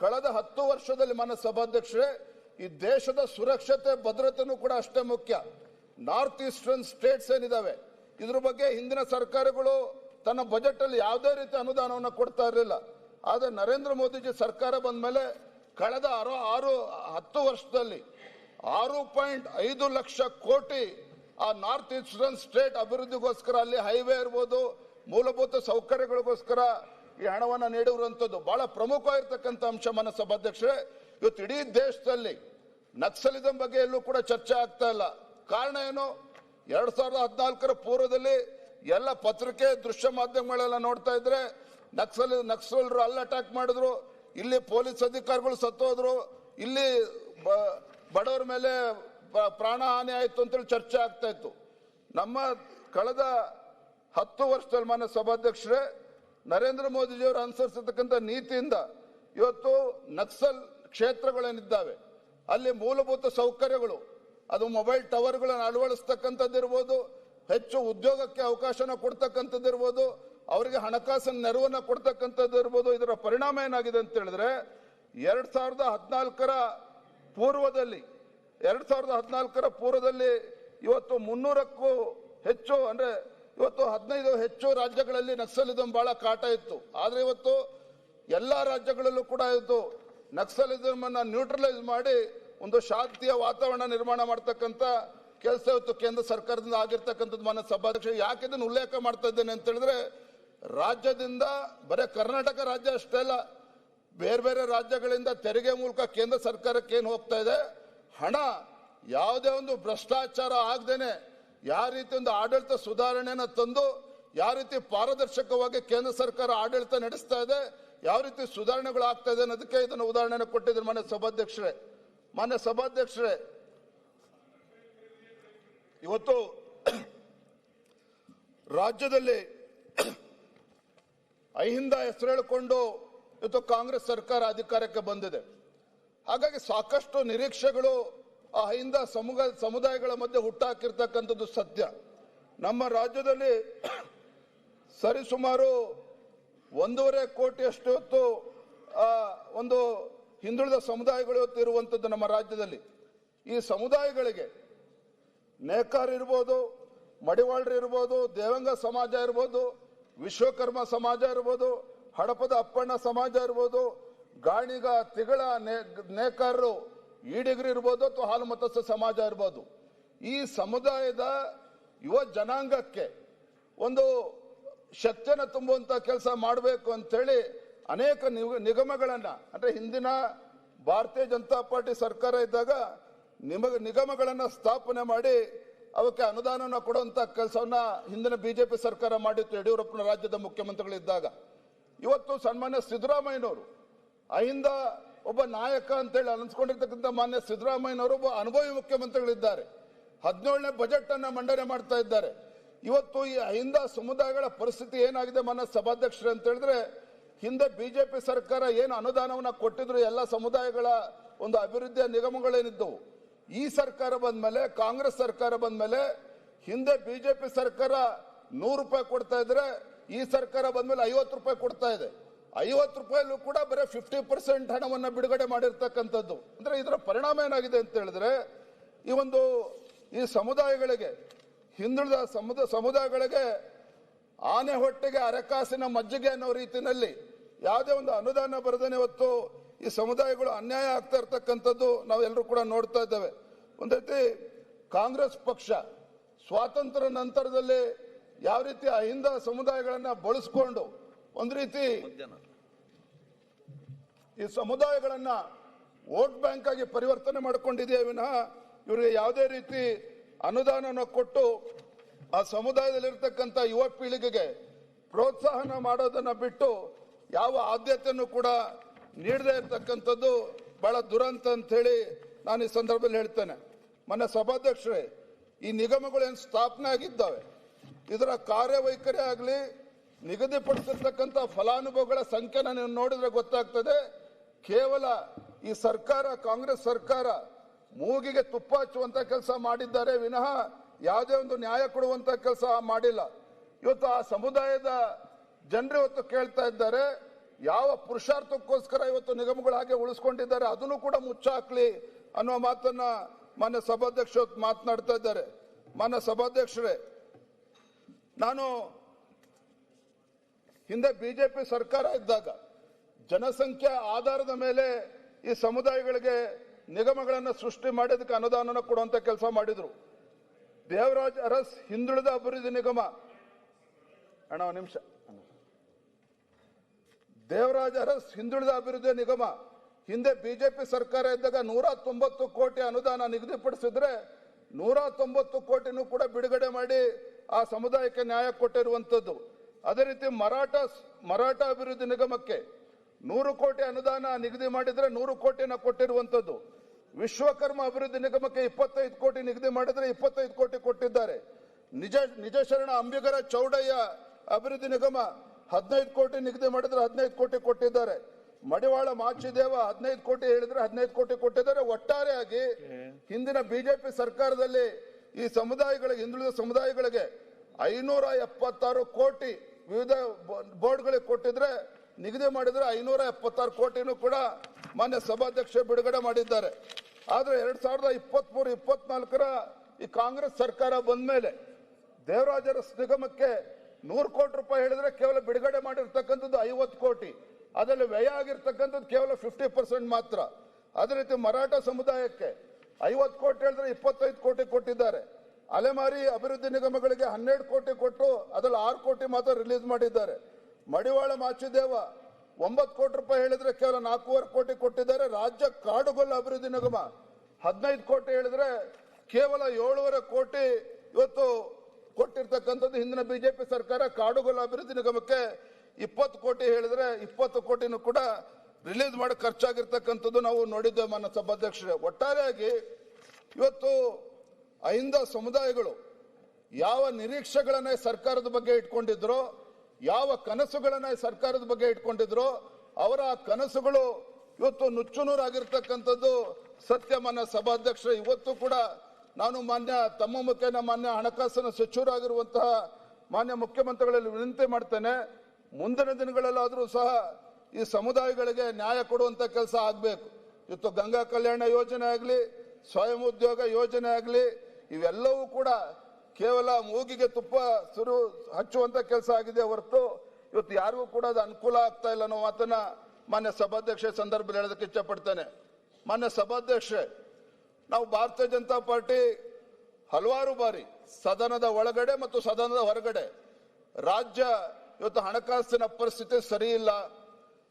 ಕಳೆದ ಹತ್ತು ವರ್ಷದಲ್ಲಿ ಮನ ಸಭಾಧ್ಯಕ್ಷರೇ ಈ ದೇಶದ ಸುರಕ್ಷತೆ, ಭದ್ರತೆನೂ ಕೂಡ ಅಷ್ಟೇ ಮುಖ್ಯ. ನಾರ್ತ್ ಈಸ್ಟರ್ನ್ ಸ್ಟೇಟ್ಸ್ ಏನಿದಾವೆ? ಇದ್ರ ಬಗ್ಗೆ ಹಿಂದಿನ ಸರ್ಕಾರಗಳು ತನ್ನ ಬಜೆಟ್ ಅಲ್ಲಿ ಯಾವುದೇ ರೀತಿ ಅನುದಾನವನ್ನು ಕೊಡ್ತಾ ಇರಲಿಲ್ಲ. ಆದರೆ ನರೇಂದ್ರ ಮೋದಿಜಿ ಸರ್ಕಾರ ಬಂದ ಮೇಲೆ ಕಳೆದ ಆರು ಆರು, ಹತ್ತು ವರ್ಷದಲ್ಲಿ ಆರು ಪಾಯಿಂಟ್ ಐದು ಲಕ್ಷ ಕೋಟಿ ಆ ನಾರ್ತ್ ಈಸ್ಟರ್ನ್ ಸ್ಟೇಟ್ ಅಭಿವೃದ್ಧಿಗೋಸ್ಕರ, ಅಲ್ಲಿ ಹೈವೇ ಇರ್ಬೋದು, ಮೂಲಭೂತ ಸೌಕರ್ಯಗಳಿಗೋಸ್ಕರ ಈ ಹಣವನ್ನ ನೀಡಿರುವಂಥದ್ದು ಬಹಳ ಪ್ರಮುಖವಾಗಿರ್ತಕ್ಕಂಥ ಅಂಶ ಮನ ಸಭಾಧ್ಯಕ್ಷರೇ. ಇವತ್ತು ಇಡೀ ದೇಶದಲ್ಲಿ ನಕ್ಸಲಿಸಂ ಬಗ್ಗೆ ಎಲ್ಲೂ ಕೂಡ ಚರ್ಚೆ ಆಗ್ತಾ ಇಲ್ಲ. ಕಾರಣ ಏನು? ಎರಡ್ ಸಾವಿರದ ಹದಿನಾಲ್ಕರ ಪೂರ್ವದಲ್ಲಿ ಎಲ್ಲ ಪತ್ರಿಕೆ, ದೃಶ್ಯ ಮಾಧ್ಯಮಗಳೆಲ್ಲ ನೋಡ್ತಾ ಇದ್ರೆ ನಕ್ಸಲ್, ನಕ್ಸಲರು ಅಲ್ಲಿ ಅಟ್ಯಾಕ್ ಮಾಡಿದ್ರು, ಇಲ್ಲಿ ಪೊಲೀಸ್ ಅಧಿಕಾರಿಗಳು ಸತ್ತೋದ್ರು ಇಲ್ಲಿ ಬಡವರ ಮೇಲೆ ಪ್ರಾಣಹಾನಿ ಪ್ರಾಣ ಹಾನಿ ಆಯ್ತು ಅಂತೇಳಿ ಚರ್ಚೆ ಆಗ್ತಾ ಇತ್ತು. ನಮ್ಮ ಕಳೆದ ಹತ್ತು ವರ್ಷದಲ್ಲಿ ಮಾನ್ಯ ಸಭಾಧ್ಯಕ್ಷರೇ ನರೇಂದ್ರ ಮೋದಿಜಿಯವರು ಅನುಸರಿಸತಕ್ಕಂಥ ನೀತಿಯಿಂದ ಇವತ್ತು ನಕ್ಸಲ್ ಕ್ಷೇತ್ರಗಳೇನಿದ್ದಾವೆ, ಅಲ್ಲಿ ಮೂಲಭೂತ ಸೌಕರ್ಯಗಳು, ಅದು ಮೊಬೈಲ್ ಟವರ್ಗಳನ್ನು ಅಳವಡಿಸ್ತಕ್ಕಂಥದ್ದಿರ್ಬೋದು, ಹೆಚ್ಚು ಉದ್ಯೋಗಕ್ಕೆ ಅವಕಾಶನ ಕೊಡ್ತಕ್ಕಂಥದ್ದಿರ್ಬೋದು, ಅವರಿಗೆ ಹಣಕಾಸಿನ ನೆರವನ್ನು ಕೊಡ್ತಕ್ಕಂಥದ್ದಿರ್ಬೋದು, ಇದರ ಪರಿಣಾಮ ಏನಾಗಿದೆ ಅಂತ ಹೇಳಿದ್ರೆ, ಎರಡು ಸಾವಿರದ ಹದಿನಾಲ್ಕರ ಪೂರ್ವದಲ್ಲಿ, ಎರಡು ಸಾವಿರದ ಹದಿನಾಲ್ಕರ ಪೂರ್ವದಲ್ಲಿ ಇವತ್ತು ಮುನ್ನೂರಕ್ಕೂ ಹೆಚ್ಚು ಅಂದ್ರೆ ಇವತ್ತು ಹದಿನೈದು ಹೆಚ್ಚು ರಾಜ್ಯಗಳಲ್ಲಿ ನಕ್ಸಲಿಸಂ ಬಹಳ ಕಾಟ ಇತ್ತು. ಆದರೆ ಇವತ್ತು ಎಲ್ಲ ರಾಜ್ಯಗಳಲ್ಲೂ ಕೂಡ ಇವತ್ತು ನಕ್ಸಲಿಸಂ ಅನ್ನ ನ್ಯೂಟ್ರಲೈಸ್ ಮಾಡಿ ಒಂದು ಶಾಂತಿಯ ವಾತಾವರಣ ನಿರ್ಮಾಣ ಮಾಡ್ತಕ್ಕಂಥ ಕೆಲಸ ಇವತ್ತು ಕೇಂದ್ರ ಸರ್ಕಾರದಿಂದ ಆಗಿರ್ತಕ್ಕಂಥದ್ದು ಮನ ಸಭಾಧ್ಯಕ್ಷ ಯಾಕೆ ಇದನ್ನು ಉಲ್ಲೇಖ ಮಾಡ್ತಾ ಇದ್ದೇನೆ ಅಂತ ಹೇಳಿದ್ರೆ ರಾಜ್ಯದಿಂದ ಬರೀ ಕರ್ನಾಟಕ ರಾಜ್ಯ ಅಷ್ಟೇ ಅಲ್ಲ, ಬೇರೆ ಬೇರೆ ರಾಜ್ಯಗಳಿಂದ ತೆರಿಗೆ ಮೂಲಕ ಕೇಂದ್ರ ಸರ್ಕಾರಕ್ಕೆ ಏನು ಹೋಗ್ತಾ ಇದೆ? ಹಣ ಯಾವುದೇ ಒಂದು ಭ್ರಷ್ಟಾಚಾರ ಆಗದೇನೆ ಯಾವ ರೀತಿ ಒಂದು ಆಡಳಿತ ಸುಧಾರಣೆಯನ್ನು ತಂದು ಯಾವ ರೀತಿ ಪಾರದರ್ಶಕವಾಗಿ ಕೇಂದ್ರ ಸರ್ಕಾರ ಆಡಳಿತ ನಡೆಸ್ತಾ ಇದೆ, ಯಾವ ರೀತಿ ಸುಧಾರಣೆಗಳು ಆಗ್ತಾ ಇದೆ ಅನ್ನೋದಕ್ಕೆ ಇದನ್ನು ಉದಾಹರಣೆ ಕೊಟ್ಟಿದ್ರು ಮಾನ್ಯ ಸಭಾಧ್ಯಕ್ಷರೇ. ಮಾನ್ಯ ಸಭಾಧ್ಯಕ್ಷರೇ, ಇವತ್ತು ರಾಜ್ಯದಲ್ಲಿ ಅಹಿಂದ ಹೆಸರು ಹೇಳಿಕೊಂಡು ಇವತ್ತು ಕಾಂಗ್ರೆಸ್ ಸರ್ಕಾರ ಅಧಿಕಾರಕ್ಕೆ ಬಂದಿದೆ. ಹಾಗಾಗಿ ಸಾಕಷ್ಟು ನಿರೀಕ್ಷೆಗಳು ಆ ಹಿಂದ ಸಮುಗ, ಸಮುದಾಯಗಳ ಮಧ್ಯೆ ಹುಟ್ಟಾಕಿರ್ತಕ್ಕಂಥದ್ದು ಸತ್ಯ. ನಮ್ಮ ರಾಜ್ಯದಲ್ಲಿ ಸರಿಸುಮಾರು ಒಂದೂವರೆ ಕೋಟಿಯಷ್ಟು ಹೊತ್ತು ಒಂದು ಹಿಂದುಳಿದ ಸಮುದಾಯಗಳು ಇವತ್ತು ಇರುವಂಥದ್ದು ನಮ್ಮ ರಾಜ್ಯದಲ್ಲಿ. ಈ ಸಮುದಾಯಗಳಿಗೆ ನೇಕಾರ ಇರ್ಬೋದು, ಮಡಿವಾಳ್ರು ಇರ್ಬೋದು, ದೇವಂಗ ಸಮಾಜ ಇರ್ಬೋದು, ವಿಶ್ವಕರ್ಮ ಸಮಾಜ ಇರ್ಬೋದು, ಹಡಪದ ಅಪ್ಪಣ್ಣ ಸಮಾಜ ಇರ್ಬೋದು, ಗಾಣಿಗ, ತಿಗಳ ನೇಕಾರರು ಈಡಿಗರು ಇರ್ಬೋದು ಅಥವಾ ಹಾಲು ಮತಸ್ಥ ಸಮಾಜ ಇರ್ಬೋದು, ಈ ಸಮುದಾಯದ ಯುವ ಜನಾಂಗಕ್ಕೆ ಒಂದು ಶಕ್ತಿಯನ್ನು ತುಂಬುವಂತ ಕೆಲಸ ಮಾಡಬೇಕು ಅಂತೇಳಿ ಅನೇಕ ನಿಗಮಗಳನ್ನ, ಅಂದ್ರೆ ಹಿಂದಿನ ಭಾರತೀಯ ಜನತಾ ಪಾರ್ಟಿ ಸರ್ಕಾರ ಇದ್ದಾಗ ನಿಮಗೆ, ನಿಗಮಗಳನ್ನ ಸ್ಥಾಪನೆ ಮಾಡಿ ಅವಕ್ಕೆ ಅನುದಾನವನ್ನು ಕೊಡುವಂತ ಕೆಲಸವನ್ನ ಹಿಂದಿನ ಬಿಜೆಪಿ ಸರ್ಕಾರ ಮಾಡಿತ್ತು ಯಡಿಯೂರಪ್ಪನ ರಾಜ್ಯದ ಮುಖ್ಯಮಂತ್ರಿಗಳಿದ್ದಾಗ. ಇವತ್ತು ಸನ್ಮಾನ್ಯ ಸಿದ್ದರಾಮಯ್ಯನವರು ಅಹಿಂದ ಒಬ್ಬ ನಾಯಕ ಅಂತೇಳಿ ಅನಿಸ್ಕೊಂಡಿರ್ತಕ್ಕಂಥ ಮಾನ್ಯ ಸಿದ್ದರಾಮಯ್ಯನವರು ಒಬ್ಬ ಅನುಭವಿ ಮುಖ್ಯಮಂತ್ರಿಗಳಿದ್ದಾರೆ. ಹದಿನೇಳನೇ ಬಜೆಟ್ ಅನ್ನ ಮಂಡನೆ ಮಾಡ್ತಾ ಇದ್ದಾರೆ. ಇವತ್ತು ಈ ಅಹಿಂದ ಸಮುದಾಯಗಳ ಪರಿಸ್ಥಿತಿ ಏನಾಗಿದೆ ಮಾನ್ಯ ಸಭಾಧ್ಯಕ್ಷರು ಅಂತ ಹೇಳಿದ್ರೆ, ಹಿಂದೆ ಬಿಜೆಪಿ ಸರ್ಕಾರ ಏನು ಅನುದಾನವನ್ನ ಕೊಟ್ಟಿದ್ರು ಎಲ್ಲ ಸಮುದಾಯಗಳ ಒಂದು ಅಭಿವೃದ್ಧಿಯ ನಿಗಮಗಳೇನಿದ್ದವು. ಈ ಸರ್ಕಾರ ಬಂದ ಮೇಲೆ ಕಾಂಗ್ರೆಸ್ ಸರ್ಕಾರ ಬಂದ ಮೇಲೆ ಹಿಂದೆ ಬಿಜೆಪಿ ಸರ್ಕಾರ ನೂರು ರೂಪಾಯಿ ಕೊಡ್ತಾ ಇದ್ರೆ, ಈ ಸರ್ಕಾರ ಬಂದ ಮೇಲೆ ಐವತ್ತು ರೂಪಾಯಿ ಕೊಡ್ತಾ ಇದೆ. ಐವತ್ತು ರೂಪಾಯಲ್ಲೂ ಕೂಡ ಬರೀ ಫಿಫ್ಟಿ ಪರ್ಸೆಂಟ್ ಹಣವನ್ನು ಬಿಡುಗಡೆ ಮಾಡಿರ್ತಕ್ಕಂಥದ್ದು. ಅಂದ್ರೆ ಇದರ ಪರಿಣಾಮ ಏನಾಗಿದೆ ಅಂತ ಹೇಳಿದ್ರೆ, ಈ ಒಂದು ಈ ಸಮುದಾಯಗಳಿಗೆ, ಹಿಂದುಳಿದ ಸಮುದ, ಸಮುದಾಯಗಳಿಗೆ ಆನೆ ಹೊಟ್ಟೆಗೆ ಅರೆಕಾಸಿನ ಮಜ್ಜಿಗೆ ಅನ್ನೋ ರೀತಿಯಲ್ಲಿ ಯಾವುದೇ ಒಂದು ಅನುದಾನ ಬರದೇ ಇವತ್ತು ಈ ಸಮುದಾಯಗಳು ಅನ್ಯಾಯ ಆಗ್ತಾ ಇರ್ತಕ್ಕಂಥದ್ದು ನಾವೆಲ್ಲರೂ ಕೂಡ ನೋಡ್ತಾ ಇದ್ದೇವೆ. ಒಂದ್ ರೀತಿ ಕಾಂಗ್ರೆಸ್ ಪಕ್ಷ ಸ್ವಾತಂತ್ರ್ಯ ನಂತರದಲ್ಲಿ ಯಾವ ರೀತಿ ಅಹಿಂದ ಸಮುದಾಯಗಳನ್ನ ಬಳಸ್ಕೊಂಡು ಒಂದ್ ರೀತಿ ಈ ಸಮುದಾಯಗಳನ್ನ ವೋಟ್ ಬ್ಯಾಂಕ್ ಆಗಿ ಪರಿವರ್ತನೆ ಮಾಡಿಕೊಂಡಿದೆಯೇ ವಿನಃ ಇವರಿಗೆ ಯಾವುದೇ ರೀತಿ ಅನುದಾನವನ್ನು ಕೊಟ್ಟು ಆ ಸಮುದಾಯದಲ್ಲಿರ್ತಕ್ಕಂಥ ಯುವ ಪೀಳಿಗೆಗೆ ಪ್ರೋತ್ಸಾಹನ ಮಾಡೋದನ್ನ ಬಿಟ್ಟು ಯಾವ ಆದ್ಯತೆಯನ್ನು ಕೂಡ ನೀಡದೇ ಇರತಕ್ಕಂಥದ್ದು ಬಹಳ ದುರಂತ ಅಂತ ಹೇಳಿ ನಾನು ಈ ಸಂದರ್ಭದಲ್ಲಿ ಹೇಳ್ತೇನೆ. ಮೊನ್ನೆ ಸಭಾಧ್ಯಕ್ಷರೇ ಈ ನಿಗಮಗಳು ಏನು ಸ್ಥಾಪನೆ ಆಗಿದ್ದಾವೆ? ಇದರ ಕಾರ್ಯವೈಖರಿ ಆಗಲಿ ನಿಗದಿಪಡಿಸಿರ್ತಕ್ಕಂಥ ಫಲಾನುಭವಿಗಳ ಸಂಖ್ಯೆನ ನೀವು ನೋಡಿದ್ರೆ ಗೊತ್ತಾಗ್ತದೆ. ಕೇವಲ ಈ ಸರ್ಕಾರ, ಕಾಂಗ್ರೆಸ್ ಸರ್ಕಾರ ಮೂಗಿಗೆ ತುಪ್ಪ ಹಚ್ಚುವಂಥ ಕೆಲಸ ಮಾಡಿದ್ದಾರೆ ವಿನಃ ಯಾವುದೇ ಒಂದು ನ್ಯಾಯ ಕೊಡುವಂತ ಕೆಲಸ ಮಾಡಿಲ್ಲ. ಇವತ್ತು ಆ ಸಮುದಾಯದ ಜನರು ಇವತ್ತು ಕೇಳ್ತಾ ಇದ್ದಾರೆ, ಯಾವ ಪುರುಷಾರ್ಥಕ್ಕೋಸ್ಕರ ಇವತ್ತು ನಿಗಮಗಳು ಹಾಗೆ ಉಳಿಸ್ಕೊಂಡಿದ್ದಾರೆ ಅದನ್ನು ಕೂಡ ಮುಚ್ಚಾಕ್ಲಿ ಅನ್ನುವ ಮಾತನ್ನ ಮಾನ್ಯ ಸಭಾಧ್ಯಕ್ಷ ಮಾತನಾಡ್ತಾ ಇದ್ದಾರೆ. ಮಾನ್ಯ ಸಭಾಧ್ಯಕ್ಷರೇ, ನಾನು ಹಿಂದೆ ಬಿಜೆಪಿ ಸರ್ಕಾರ ಇದ್ದಾಗ ಜನಸಂಖ್ಯೆ ಆಧಾರದ ಮೇಲೆ ಈ ಸಮುದಾಯಗಳಿಗೆ ನಿಗಮಗಳನ್ನು ಸೃಷ್ಟಿ ಮಾಡೋದಕ್ಕೆ ಅನುದಾನನ ಕೊಡುವಂತ ಕೆಲಸ ಮಾಡಿದ್ರು. ದೇವರಾಜ್ ಅರಸ್ ಹಿಂದುಳಿದ ಅಭಿವೃದ್ಧಿ ನಿಗಮ. ಅಣ್ಣ ನಿಮಿಷ. ದೇವರಾಜ್ ಅರಸ್ ಹಿಂದುಳಿದ ಅಭಿವೃದ್ಧಿ ನಿಗಮ. ಹಿಂದೆ ಬಿಜೆಪಿ ಸರ್ಕಾರ ಇದ್ದಾಗ ನೂರ ತೊಂಬತ್ತು ಕೋಟಿ ಅನುದಾನ ನಿಗದಿಪಡಿಸಿದ್ರೆ ನೂರ ತೊಂಬತ್ತು ಕೋಟಿನೂ ಕೂಡ ಬಿಡುಗಡೆ ಮಾಡಿ ಆ ಸಮುದಾಯಕ್ಕೆ ನ್ಯಾಯ ಕೊಟ್ಟಿರುವಂತದ್ದು. ಅದೇ ರೀತಿ ಮರಾಠ ಮರಾಠ ಅಭಿವೃದ್ಧಿ ನಿಗಮಕ್ಕೆ ನೂರು ಕೋಟಿ ಅನುದಾನ ನಿಗದಿ ಮಾಡಿದ್ರೆ ನೂರು ಕೋಟಿನ ಕೊಟ್ಟಿರುವಂತದ್ದು ವಿಶ್ವಕರ್ಮ ಅಭಿವೃದ್ಧಿ ನಿಗಮಕ್ಕೆ ಇಪ್ಪತ್ತೈದು ಕೋಟಿ ನಿಗದಿ ಮಾಡಿದ್ರೆ ಇಪ್ಪತ್ತೈದು ಕೋಟಿ ಕೊಟ್ಟಿದ್ದಾರೆ. ನಿಜ ನಿಜ ಶರಣ ಅಂಬಿಗರ ಚೌಡಯ್ಯ ಅಭಿವೃದ್ಧಿ ನಿಗಮ ಹದಿನೈದು ಕೋಟಿ ನಿಗದಿ ಮಾಡಿದ್ರೆ ಹದಿನೈದು ಕೋಟಿ ಕೊಟ್ಟಿದ್ದಾರೆ. ಮಡಿವಾಳ ಮಾಚಿದೇವ ಹದಿನೈದು ಕೋಟಿ ಹೇಳಿದ್ರೆ ಹದಿನೈದು ಕೋಟಿ ಕೊಟ್ಟಿದ್ದಾರೆ. ಒಟ್ಟಾರೆಯಾಗಿ ಹಿಂದಿನ ಬಿಜೆಪಿ ಸರ್ಕಾರದಲ್ಲಿ ಈ ಸಮುದಾಯಗಳಿಗೆ ಹಿಂದುಳಿದ ಸಮುದಾಯಗಳಿಗೆ ಐನೂರ ಎಪ್ಪತ್ತಾರು ಕೋಟಿ ವಿವಿಧ ಬೋರ್ಡ್ಗಳಿಗೆ ಕೊಟ್ಟಿದ್ರೆ ನಿಗದಿ ಮಾಡಿದ್ರೆ ಐನೂರ ಎಪ್ಪತ್ತಾರು ಕೋಟಿನೂ ಕೂಡ ಮಾನ್ಯ ಸಭಾಧ್ಯಕ್ಷ ಬಿಡುಗಡೆ ಮಾಡಿದ್ದಾರೆ. ಆದರೆ ಎರಡು ಸಾವಿರದ ಇಪ್ಪತ್ಮೂರು, ಇಪ್ಪತ್ನಾಲ್ಕರ ಈ ಕಾಂಗ್ರೆಸ್ ಸರ್ಕಾರ ಬಂದ ಮೇಲೆ ದೇವರಾಜರ ನಿಗಮಕ್ಕೆ ನೂರು ಕೋಟಿ ರೂಪಾಯಿ ಹೇಳಿದ್ರೆ ಕೇವಲ ಬಿಡುಗಡೆ ಮಾಡಿರ್ತಕ್ಕಂಥದ್ದು ಐವತ್ತು ಕೋಟಿ. ಅದರಲ್ಲಿ ವ್ಯಯ ಆಗಿರ್ತಕ್ಕಂಥದ್ದು ಕೇವಲ ಫಿಫ್ಟಿ ಪರ್ಸೆಂಟ್ ಮಾತ್ರ. ಅದೇ ರೀತಿ ಮರಾಠ ಸಮುದಾಯಕ್ಕೆ ಐವತ್ತು ಕೋಟಿ ಹೇಳಿದ್ರೆ ಇಪ್ಪತ್ತೈದು ಕೋಟಿ ಕೊಟ್ಟಿದ್ದಾರೆ. ಅಲೆಮಾರಿ ಅಭಿವೃದ್ಧಿ ನಿಗಮಗಳಿಗೆ ಹನ್ನೆರಡು ಕೋಟಿ ಕೊಟ್ಟು ಅದರಲ್ಲಿ ಆರು ಕೋಟಿ ಮಾತ್ರ ರಿಲೀಸ್ ಮಾಡಿದ್ದಾರೆ. ಮಡಿವಾಳ ಮಾಚಿದೇವ ಒಂಬತ್ತು ಕೋಟಿ ರೂಪಾಯಿ ಹೇಳಿದ್ರೆ ಕೇವಲ ನಾಲ್ಕೂವರೆ ಕೋಟಿ ಕೊಟ್ಟಿದ್ದಾರೆ. ರಾಜ್ಯ ಕಾಡುಗೊಲ್ಲ ಅಭಿವೃದ್ಧಿ ನಿಗಮ ಹದಿನೈದು ಕೋಟಿ ಹೇಳಿದ್ರೆ ಕೇವಲ ಏಳುವರೆ ಕೋಟಿ ಇವತ್ತು ಕೊಟ್ಟಿರ್ತಕ್ಕಂಥದ್ದು ಹಿಂದಿನ ಬಿಜೆಪಿ ಸರ್ಕಾರ. ಕಾಡುಗೊಲ್ಲ ಅಭಿವೃದ್ಧಿ ನಿಗಮಕ್ಕೆ ಇಪ್ಪತ್ತು ಕೋಟಿ ಹೇಳಿದ್ರೆ ಇಪ್ಪತ್ತು ಕೋಟಿನೂ ಕೂಡ ರಿಲೀಸ್ ಮಾಡಿ ಖರ್ಚಾಗಿರ್ತಕ್ಕಂಥದ್ದು ನಾವು ನೋಡಿದ್ದೇವೆ ಮಾನ್ಯ ಸಭಾಧ್ಯಕ್ಷರೇ. ಒಟ್ಟಾರೆಯಾಗಿ ಇವತ್ತು ಐಂದ ಸಮುದಾಯಗಳು ಯಾವ ನಿರೀಕ್ಷೆಗಳನ್ನ ಸರ್ಕಾರದ ಬಗ್ಗೆ ಇಟ್ಕೊಂಡಿದ್ರೋ, ಯಾವ ಕನಸುಗಳನ್ನ ಸರ್ಕಾರದ ಬಗ್ಗೆ ಇಟ್ಕೊಂಡಿದ್ರೋ, ಅವರ ಕನಸುಗಳು ಇವತ್ತು ನುಚ್ಚುನೂರಾಗಿರ್ತಕ್ಕಂಥದ್ದು ಸತ್ಯ ಮಾನ್ಯ ಸಭಾಧ್ಯಕ್ಷರು ಇವತ್ತು ಕೂಡ ನಾನು ಮಾನ್ಯ, ತಮ್ಮ ಮುಖೇನ ಮಾನ್ಯ ಹಣಕಾಸಿನ ಸಚಿವರಾಗಿರುವಂತಹ ಮಾನ್ಯ ಮುಖ್ಯಮಂತ್ರಿಗಳಲ್ಲಿ ವಿನಂತಿ ಮಾಡ್ತೇನೆ. ಮುಂದಿನ ದಿನಗಳಲ್ಲಾದರೂ ಸಹ ಈ ಸಮುದಾಯಗಳಿಗೆ ನ್ಯಾಯ ಕೊಡುವಂಥ ಕೆಲಸ ಆಗಬೇಕು. ಇವತ್ತು ಗಂಗಾ ಕಲ್ಯಾಣ ಯೋಜನೆ ಆಗಲಿ, ಸ್ವಯಂ ಉದ್ಯೋಗ ಯೋಜನೆ ಆಗಲಿ ಇವೆಲ್ಲವೂ ಕೂಡ ಕೇವಲ ಮೂಗಿಗೆ ತುಪ್ಪ ಸುರು ಹಚ್ಚುವಂತ ಕೆಲಸ ಆಗಿದೆ ಹೊರತು ಇವತ್ತು ಯಾರಿಗೂ ಕೂಡ ಅದು ಅನುಕೂಲ ಆಗ್ತಾ ಇಲ್ಲ ಅನ್ನೋ ಮಾತನ್ನ ಮಾನ್ಯ ಸಭಾಧ್ಯಕ್ಷ ಸಂದರ್ಭದಲ್ಲಿ ಹೇಳೋದಕ್ಕೆ ಇಷ್ಟಪಡ್ತೇನೆ. ಮಾನ್ಯ ಸಭಾಧ್ಯಕ್ಷ, ನಾವು ಭಾರತೀಯ ಜನತಾ ಪಾರ್ಟಿ ಹಲವಾರು ಬಾರಿ ಸದನದ ಒಳಗಡೆ ಮತ್ತು ಸದನದ ಹೊರಗಡೆ ರಾಜ್ಯ ಇವತ್ತು ಹಣಕಾಸಿನ ಪರಿಸ್ಥಿತಿ ಸರಿ ಇಲ್ಲ,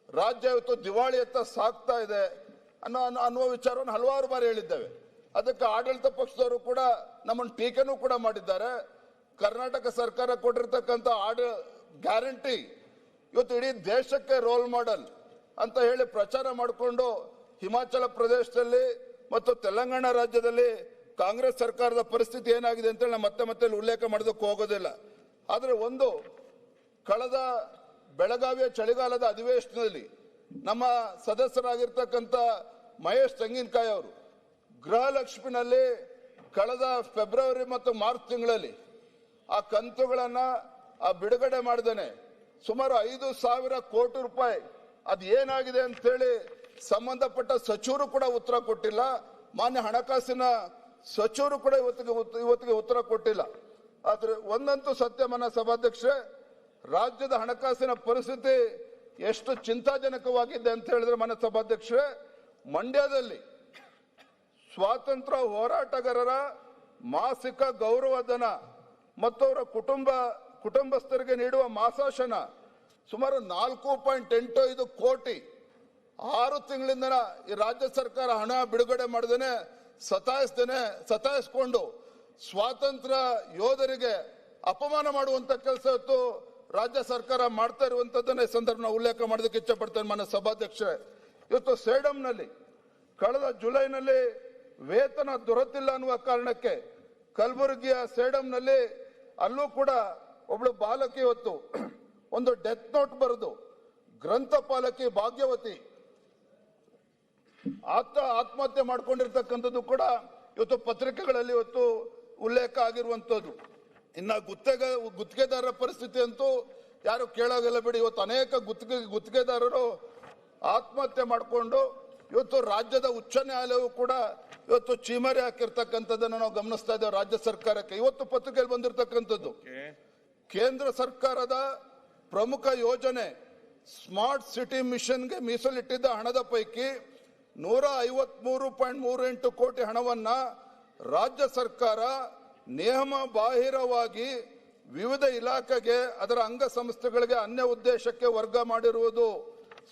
ರಾಜ್ಯ ಇವತ್ತು ದಿವಾಳಿಯತ್ತ ಸಾಗ್ತಾ ಇದೆ ಅನ್ನೋ- ಅನ್ನುವ ವಿಚಾರವನ್ನು ಹಲವಾರು ಬಾರಿ ಹೇಳಿದ್ದೇವೆ. ಅದಕ್ಕೆ ಆಡಳಿತ ಪಕ್ಷದವರು ಕೂಡ ನಮ್ಮನ್ನು ಟೀಕೆನೂ ಕೂಡ ಮಾಡಿದ್ದಾರೆ. ಕರ್ನಾಟಕ ಸರ್ಕಾರ ಕೊಟ್ಟಿರ್ತಕ್ಕಂಥ ಆಡ, ಗ್ಯಾರಂಟಿ ಇವತ್ತು ಇಡೀ ದೇಶಕ್ಕೆ ರೋಲ್ ಮಾಡೆಲ್ ಅಂತ ಹೇಳಿ ಪ್ರಚಾರ ಮಾಡಿಕೊಂಡು ಹಿಮಾಚಲ ಪ್ರದೇಶದಲ್ಲಿ ಮತ್ತು ತೆಲಂಗಾಣ ರಾಜ್ಯದಲ್ಲಿ ಕಾಂಗ್ರೆಸ್ ಸರ್ಕಾರದ ಪರಿಸ್ಥಿತಿ ಏನಾಗಿದೆ ಅಂತೇಳಿ ನಾನು ಮತ್ತೆ ಮತ್ತೆ ಉಲ್ಲೇಖ ಮಾಡೋದಕ್ಕೆ ಹೋಗೋದಿಲ್ಲ. ಆದರೆ ಒಂದು ಕಳೆದ ಬೆಳಗಾವಿಯ ಚಳಿಗಾಲದ ಅಧಿವೇಶನದಲ್ಲಿ ನಮ್ಮ ಸದಸ್ಯರಾಗಿರ್ತಕ್ಕಂಥ ಮಹೇಶ್ ತೆಂಗಿನಕಾಯಿ ಅವರು ಗೃಹಲಕ್ಷ್ಮಿನಲ್ಲಿ ಕಳೆದ ಫೆಬ್ರವರಿ ಮತ್ತು ಮಾರ್ಚ್ ತಿಂಗಳಲ್ಲಿ ಆ ಕಂತುಗಳನ್ನ ಆ ಬಿಡುಗಡೆ ಮಾಡಿದ್ದೇನೆ. ಸುಮಾರು ಐದು ಸಾವಿರ ಕೋಟಿ ರೂಪಾಯಿ. ಅದು ಏನಾಗಿದೆ ಅಂತೇಳಿ ಸಂಬಂಧಪಟ್ಟ ಸಚಿವರು ಕೂಡ ಉತ್ತರ ಕೊಟ್ಟಿಲ್ಲ. ಮಾನ್ಯ ಹಣಕಾಸಿನ ಸಚಿವರು ಕೂಡ ಇವತ್ತಿಗೆ ಇವತ್ತಿಗೆ ಉತ್ತರ ಕೊಟ್ಟಿಲ್ಲ. ಆದ್ರೆ ಒಂದಂತೂ ಸತ್ಯಮನ ಸಭಾಧ್ಯಕ್ಷೆ ರಾಜ್ಯದ ಹಣಕಾಸಿನ ಪರಿಸ್ಥಿತಿ ಎಷ್ಟು ಚಿಂತಾಜನಕವಾಗಿದೆ ಅಂತ ಹೇಳಿದ್ರೆ ಮನ ಸಭಾಧ್ಯಕ್ಷೆ ಮಂಡ್ಯದಲ್ಲಿ ಸ್ವಾತಂತ್ರ್ಯ ಹೋರಾಟಗಾರರ ಮಾಸಿಕ ಗೌರವಧನ ಮತ್ತು ಅವರ ಕುಟುಂಬ, ಕುಟುಂಬಸ್ಥರಿಗೆ ನೀಡುವ ಮಾಸಾಶನ ಸುಮಾರು ನಾಲ್ಕು ಪಾಯಿಂಟ್ ಎಂಟು ಐದು ಕೋಟಿ ಆರು ತಿಂಗಳಿಂದ ಈ ರಾಜ್ಯ ಸರ್ಕಾರ ಹಣ ಬಿಡುಗಡೆ ಮಾಡದೇನೆ ಸತಾಯಿಸ್ದೇನೆ, ಸತಾಯಿಸ್ಕೊಂಡು ಸ್ವಾತಂತ್ರ್ಯ ಯೋಧರಿಗೆ ಅಪಮಾನ ಮಾಡುವಂತ ಕೆಲಸ ಇತ್ತು. ರಾಜ್ಯ ಸರ್ಕಾರ ಮಾಡ್ತಾ ಇರುವಂತದ್ದನ್ನ ಈ ಸಂದರ್ಭ ಉಲ್ಲೇಖ ಮಾಡೋದಕ್ಕೆ ಇಚ್ಛೆ ಪಡ್ತೇನೆ ಮಾನ್ಯ ಸಭಾಧ್ಯಕ್ಷರೇ. ಇವತ್ತು ಸೇಡಂನಲ್ಲಿ, ಕಳೆದ ಜುಲೈನಲ್ಲಿ ವೇತನ ದೊರೆತಿಲ್ಲ ಅನ್ನುವ ಕಾರಣಕ್ಕೆ ಕಲಬುರಗಿಯ ಸೇಡಂನಲ್ಲಿ ಅಲ್ಲೂ ಕೂಡ ಒಬ್ಳು ಬಾಲಕಿ ಹೊತ್ತು ಒಂದು ಡೆತ್ ನೋಟ್ ಬರೆದು ಗ್ರಂಥಪಾಲಕಿ ಭಾಗ್ಯವತಿ. ಆತ ಆತ್ಮಹತ್ಯೆ ಮಾಡ್ಕೊಂಡಿರ್ತಕ್ಕಂಥದ್ದು ಕೂಡ ಇವತ್ತು ಪತ್ರಿಕೆಗಳಲ್ಲಿ ಇವತ್ತು ಉಲ್ಲೇಖ ಆಗಿರುವಂಥದ್ದು. ಇನ್ನ ಗುತ್ತಿಗೆ, ಗುತ್ತಿಗೆದಾರರ ಪರಿಸ್ಥಿತಿ ಅಂತೂ ಯಾರು ಕೇಳೋಗಿಲ್ಲ ಬಿಡಿ. ಇವತ್ತು ಅನೇಕ ಗುತ್ತಿಗೆ, ಗುತ್ತಿಗೆದಾರರು ಆತ್ಮಹತ್ಯೆ ಮಾಡಿಕೊಂಡು ಇವತ್ತು ರಾಜ್ಯದ ಉಚ್ಚ ನ್ಯಾಯಾಲಯವು ಕೂಡ ಇವತ್ತು ಚೀಮರಿ ಹಾಕಿರ್ತಕ್ಕಂಥದ್ದನ್ನು ನಾವು ಗಮನಿಸ್ತಾ ಇದ್ದೇವೆ ರಾಜ್ಯ ಸರ್ಕಾರಕ್ಕೆ. ಇವತ್ತು ಪತ್ರಿಕೆಯಲ್ಲಿ ಬಂದಿರತಕ್ಕಂಥದ್ದು. ಕೇಂದ್ರ ಸರ್ಕಾರದ ಪ್ರಮುಖ ಯೋಜನೆ ಸ್ಮಾರ್ಟ್ ಸಿಟಿ ಮಿಷನ್ಗೆ ಮೀಸಲಿಟ್ಟಿದ್ದ ಹಣದ ಪೈಕಿ ನೂರ ಐವತ್ಮೂರು ಪಾಯಿಂಟ್ ಮೂರು ಎಂಟು ಕೋಟಿ ಹಣವನ್ನ ರಾಜ್ಯ ಸರ್ಕಾರ ನಿಯಮ ಬಾಹಿರವಾಗಿ ವಿವಿಧ ಇಲಾಖೆಗೆ ಅದರ ಅಂಗಸಂಸ್ಥೆಗಳಿಗೆ ಅನ್ಯ ಉದ್ದೇಶಕ್ಕೆ ವರ್ಗ ಮಾಡಿರುವುದು.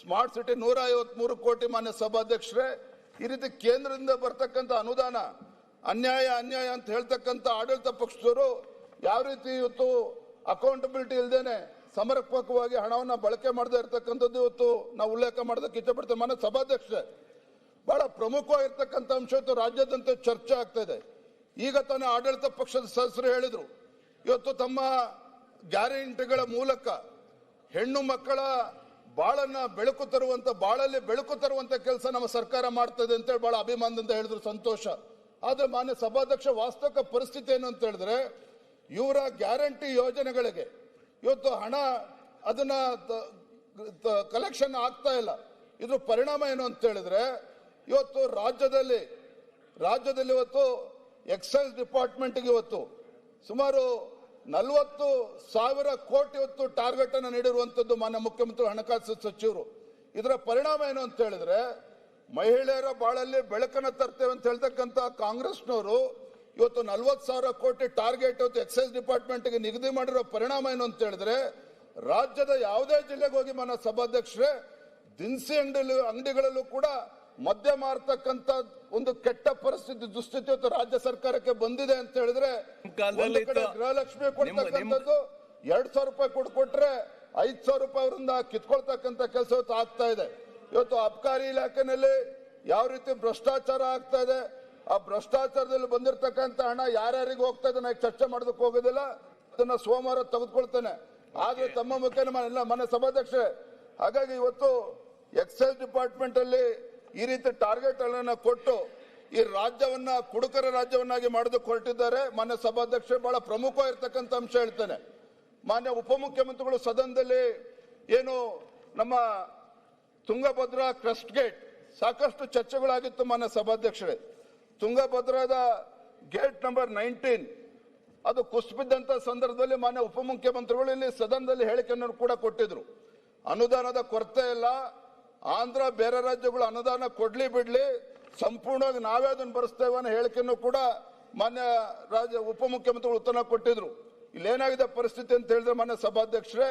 ಸ್ಮಾರ್ಟ್ ಸಿಟಿ ನೂರ ಐವತ್ಮೂರು ಕೋಟಿ ಮಾನ್ಯ ಸಭಾಧ್ಯಕ್ಷರೇ ಈ ರೀತಿ ಕೇಂದ್ರದಿಂದ ಬರ್ತಕ್ಕಂಥ ಅನುದಾನ, ಅನ್ಯಾಯ ಅನ್ಯಾಯ ಅಂತ ಹೇಳ್ತಕ್ಕಂಥ ಆಡಳಿತ ಪಕ್ಷದವರು ಯಾವ ರೀತಿ ಇವತ್ತು ಅಕೌಂಟಬಿಲಿಟಿ ಇಲ್ದೇನೆ ಸಮರ್ಪಕವಾಗಿ ಹಣವನ್ನು ಬಳಕೆ ಮಾಡದೇ ಇರತಕ್ಕಂಥದ್ದು ಇವತ್ತು ನಾವು ಉಲ್ಲೇಖ ಮಾಡೋದಕ್ಕೆ ಇಷ್ಟಪಡ್ತೇವೆ. ಮಾನ್ಯ ಸಭಾಧ್ಯಕ್ಷ ಬಹಳ ಪ್ರಮುಖವಾಗಿರ್ತಕ್ಕಂಥ ಅಂಶ ಇವತ್ತು ರಾಜ್ಯಾದ್ಯಂತ ಚರ್ಚೆ ಆಗ್ತಾ ಇದೆ. ಈಗ ತಾನೇ ಆಡಳಿತ ಪಕ್ಷದ ಸದಸ್ಯರು ಹೇಳಿದರು, ಇವತ್ತು ತಮ್ಮ ಗ್ಯಾರಂಟಿಗಳ ಮೂಲಕ ಹೆಣ್ಣು ಮಕ್ಕಳ ಬಾಳನ್ನ ಬೆಳಕು ತರುವಂತ, ಬಾಳಲ್ಲಿ ಬೆಳಕು ತರುವಂತ ಕೆಲಸ ನಮ್ಮ ಸರ್ಕಾರ ಮಾಡ್ತದೆ ಅಂತೇಳಿ ಬಹಳ ಅಭಿಮಾನದಿಂದ ಹೇಳಿದ್ರು ಸಂತೋಷ. ಆದ್ರೆ ಮಾನ್ಯ ಸಭಾಧ್ಯಕ್ಷ ವಾಸ್ತವಿಕ ಪರಿಸ್ಥಿತಿ ಏನು ಅಂತ ಹೇಳಿದ್ರೆ, ಇವರ ಗ್ಯಾರಂಟಿ ಯೋಜನೆಗಳಿಗೆ ಇವತ್ತು ಹಣ ಅದನ್ನ ಕಲೆಕ್ಷನ್ ಆಗ್ತಾ ಇಲ್ಲ. ಇದ್ರ ಪರಿಣಾಮ ಏನು ಅಂತ ಹೇಳಿದ್ರೆ, ಇವತ್ತು ರಾಜ್ಯದಲ್ಲಿ ರಾಜ್ಯದಲ್ಲಿ ಇವತ್ತು ಎಕ್ಸೈಸ್ ಡಿಪಾರ್ಟ್ಮೆಂಟ್ಗೆ ಇವತ್ತು ಸುಮಾರು ನಲವತ್ತು ಸಾವಿರ ಕೋಟಿ ಹೊತ್ತು ಟಾರ್ಗೆಟ್ ಅನ್ನು ನೀಡಿರುವಂತದ್ದು ಮಾನ್ಯ ಮುಖ್ಯಮಂತ್ರಿ ಹಣಕಾಸು ಸಚಿವರು. ಇದರ ಪರಿಣಾಮ ಏನು ಅಂತ ಹೇಳಿದ್ರೆ, ಮಹಿಳೆಯರ ಬಾಳಲ್ಲಿ ಬೆಳಕನ್ನು ತರ್ತೇವೆ ಅಂತ ಹೇಳ್ತಕ್ಕಂತ ಕಾಂಗ್ರೆಸ್ನವರು ಇವತ್ತು ನಲ್ವತ್ತು ಸಾವಿರ ಕೋಟಿ ಟಾರ್ಗೆಟ್ ಇವತ್ತು ಎಕ್ಸೈಸ್ ಡಿಪಾರ್ಟ್ಮೆಂಟ್ಗೆ ನಿಗದಿ ಮಾಡಿರೋ ಪರಿಣಾಮ ಏನು ಅಂತ ಹೇಳಿದ್ರೆ, ರಾಜ್ಯದ ಯಾವುದೇ ಜಿಲ್ಲೆಗೆ ಹೋಗಿ ಮನ ಸಭಾಧ್ಯಕ್ಷರೇ, ದಿನಸಿ ಅಂಗಡಿ ಅಂಗಡಿಗಳಲ್ಲೂ ಕೂಡ ಮದ್ಯ ಮಾರ್ತಕ್ಕಂತ ಒಂದು ಕೆಟ್ಟ ಪರಿಸ್ಥಿತಿ ದುಸ್ಥಿತಿ ಇವತ್ತು ರಾಜ್ಯ ಸರ್ಕಾರಕ್ಕೆ ಬಂದಿದೆ ಅಂತ ಹೇಳಿದ್ರೆ. ಗೃಹಲಕ್ಷ್ಮಿ ಕೊಡ್ತಕ್ಕಂಥದ್ದು ಎರಡ್ ಸಾವಿರ ರೂಪಾಯಿ ಕೊಟ್ಟು ಕೊಟ್ರೆ ಐದ್ ಸಾವಿರ ರೂಪಾಯಿ ಅವರಿಂದ ಕಿತ್ಕೊಳ್ತಕ್ಕಂಥ ಕೆಲಸ ಇವತ್ತು ಆಗ್ತಾ ಇದೆ. ಇವತ್ತು ಅಬಕಾರಿ ಇಲಾಖೆನಲ್ಲಿ ಯಾವ ರೀತಿ ಭ್ರಷ್ಟಾಚಾರ ಆಗ್ತಾ ಇದೆ ಆ ಭ್ರಷ್ಟಾಚಾರದಲ್ಲಿ ಬಂದಿರತಕ್ಕಂತ ಹಣ ಯಾರ್ಯಾರಿಗೆ ಹೋಗ್ತಾ ಇದೆ ನಾನು ಚರ್ಚೆ ಮಾಡೋದಕ್ಕೆ ಹೋಗೋದಿಲ್ಲ ಅದನ್ನ ಸೋಮವಾರ ತೆಗೆದುಕೊಳ್ತೇನೆ. ಆದ್ರೆ ತಮ್ಮ ಮುಖೇನ ಮನೆ ಸಭಾಧ್ಯಕ್ಷರೇ ಹಾಗಾಗಿ ಇವತ್ತು ಎಕ್ಸೈಸ್ ಡಿಪಾರ್ಟ್ಮೆಂಟ್ ಅಲ್ಲಿ ಈ ರೀತಿ ಟಾರ್ಗೆಟ್ ಅನ್ನ ಕೊಟ್ಟು ಈ ರಾಜ್ಯವನ್ನ ಕುಡುಕರ ರಾಜ್ಯವನ್ನಾಗಿ ಮಾಡೋದಕ್ಕೆ ಕೊರಟಿದ್ದಾರೆ. ಮಾನ್ಯ ಸಭಾಧ್ಯಕ್ಷರು ಬಹಳ ಪ್ರಮುಖವಾಗಿರ್ತಕ್ಕಂಥ ಅಂಶ ಹೇಳ್ತೇನೆ. ಮಾನ್ಯ ಉಪಮುಖ್ಯಮಂತ್ರಿಗಳು ಸದನದಲ್ಲಿ ಏನು ನಮ್ಮ ತುಂಗಭದ್ರಾ ಕ್ರಸ್ಟ್ ಗೇಟ್ ಸಾಕಷ್ಟು ಚರ್ಚೆಗಳಾಗಿತ್ತು ಮಾನ್ಯ ಸಭಾಧ್ಯಕ್ಷರೇ. ತುಂಗಭದ್ರಾದ ಗೇಟ್ ನಂಬರ್ ನೈನ್ಟೀನ್ ಅದು ಕುಸಿಬಿದ್ದಂತ ಸಂದರ್ಭದಲ್ಲಿ ಮಾನ್ಯ ಉಪಮುಖ್ಯಮಂತ್ರಿಗಳು ಇಲ್ಲಿ ಸದನದಲ್ಲಿ ಹೇಳಿಕೆಯನ್ನು ಕೂಡ ಕೊಟ್ಟಿದ್ರು. ಅನುದಾನದ ಕೊರತೆ ಇಲ್ಲ. ಆಂಧ್ರ ಬೇರೆ ರಾಜ್ಯಗಳು ಅನುದಾನ ಕೊಡ್ಲಿ ಬಿಡ್ಲಿ, ಸಂಪೂರ್ಣವಾಗಿ ನಾವೇ ಅದನ್ನು ಬರೆಸ್ತೇವೆ ಅನ್ನೋ ಹೇಳಿಕೆಯನ್ನು ಕೂಡ ಮಾನ್ಯ ರಾಜ್ಯ ಉಪಮುಖ್ಯಮಂತ್ರಿಗಳು ಉತ್ತರ ಕೊಟ್ಟಿದ್ರು. ಇಲ್ಲೇನಾಗಿದೆ ಪರಿಸ್ಥಿತಿ ಅಂತ ಹೇಳಿದ್ರೆ ಮಾನ್ಯ ಸಭಾಧ್ಯಕ್ಷರೇ,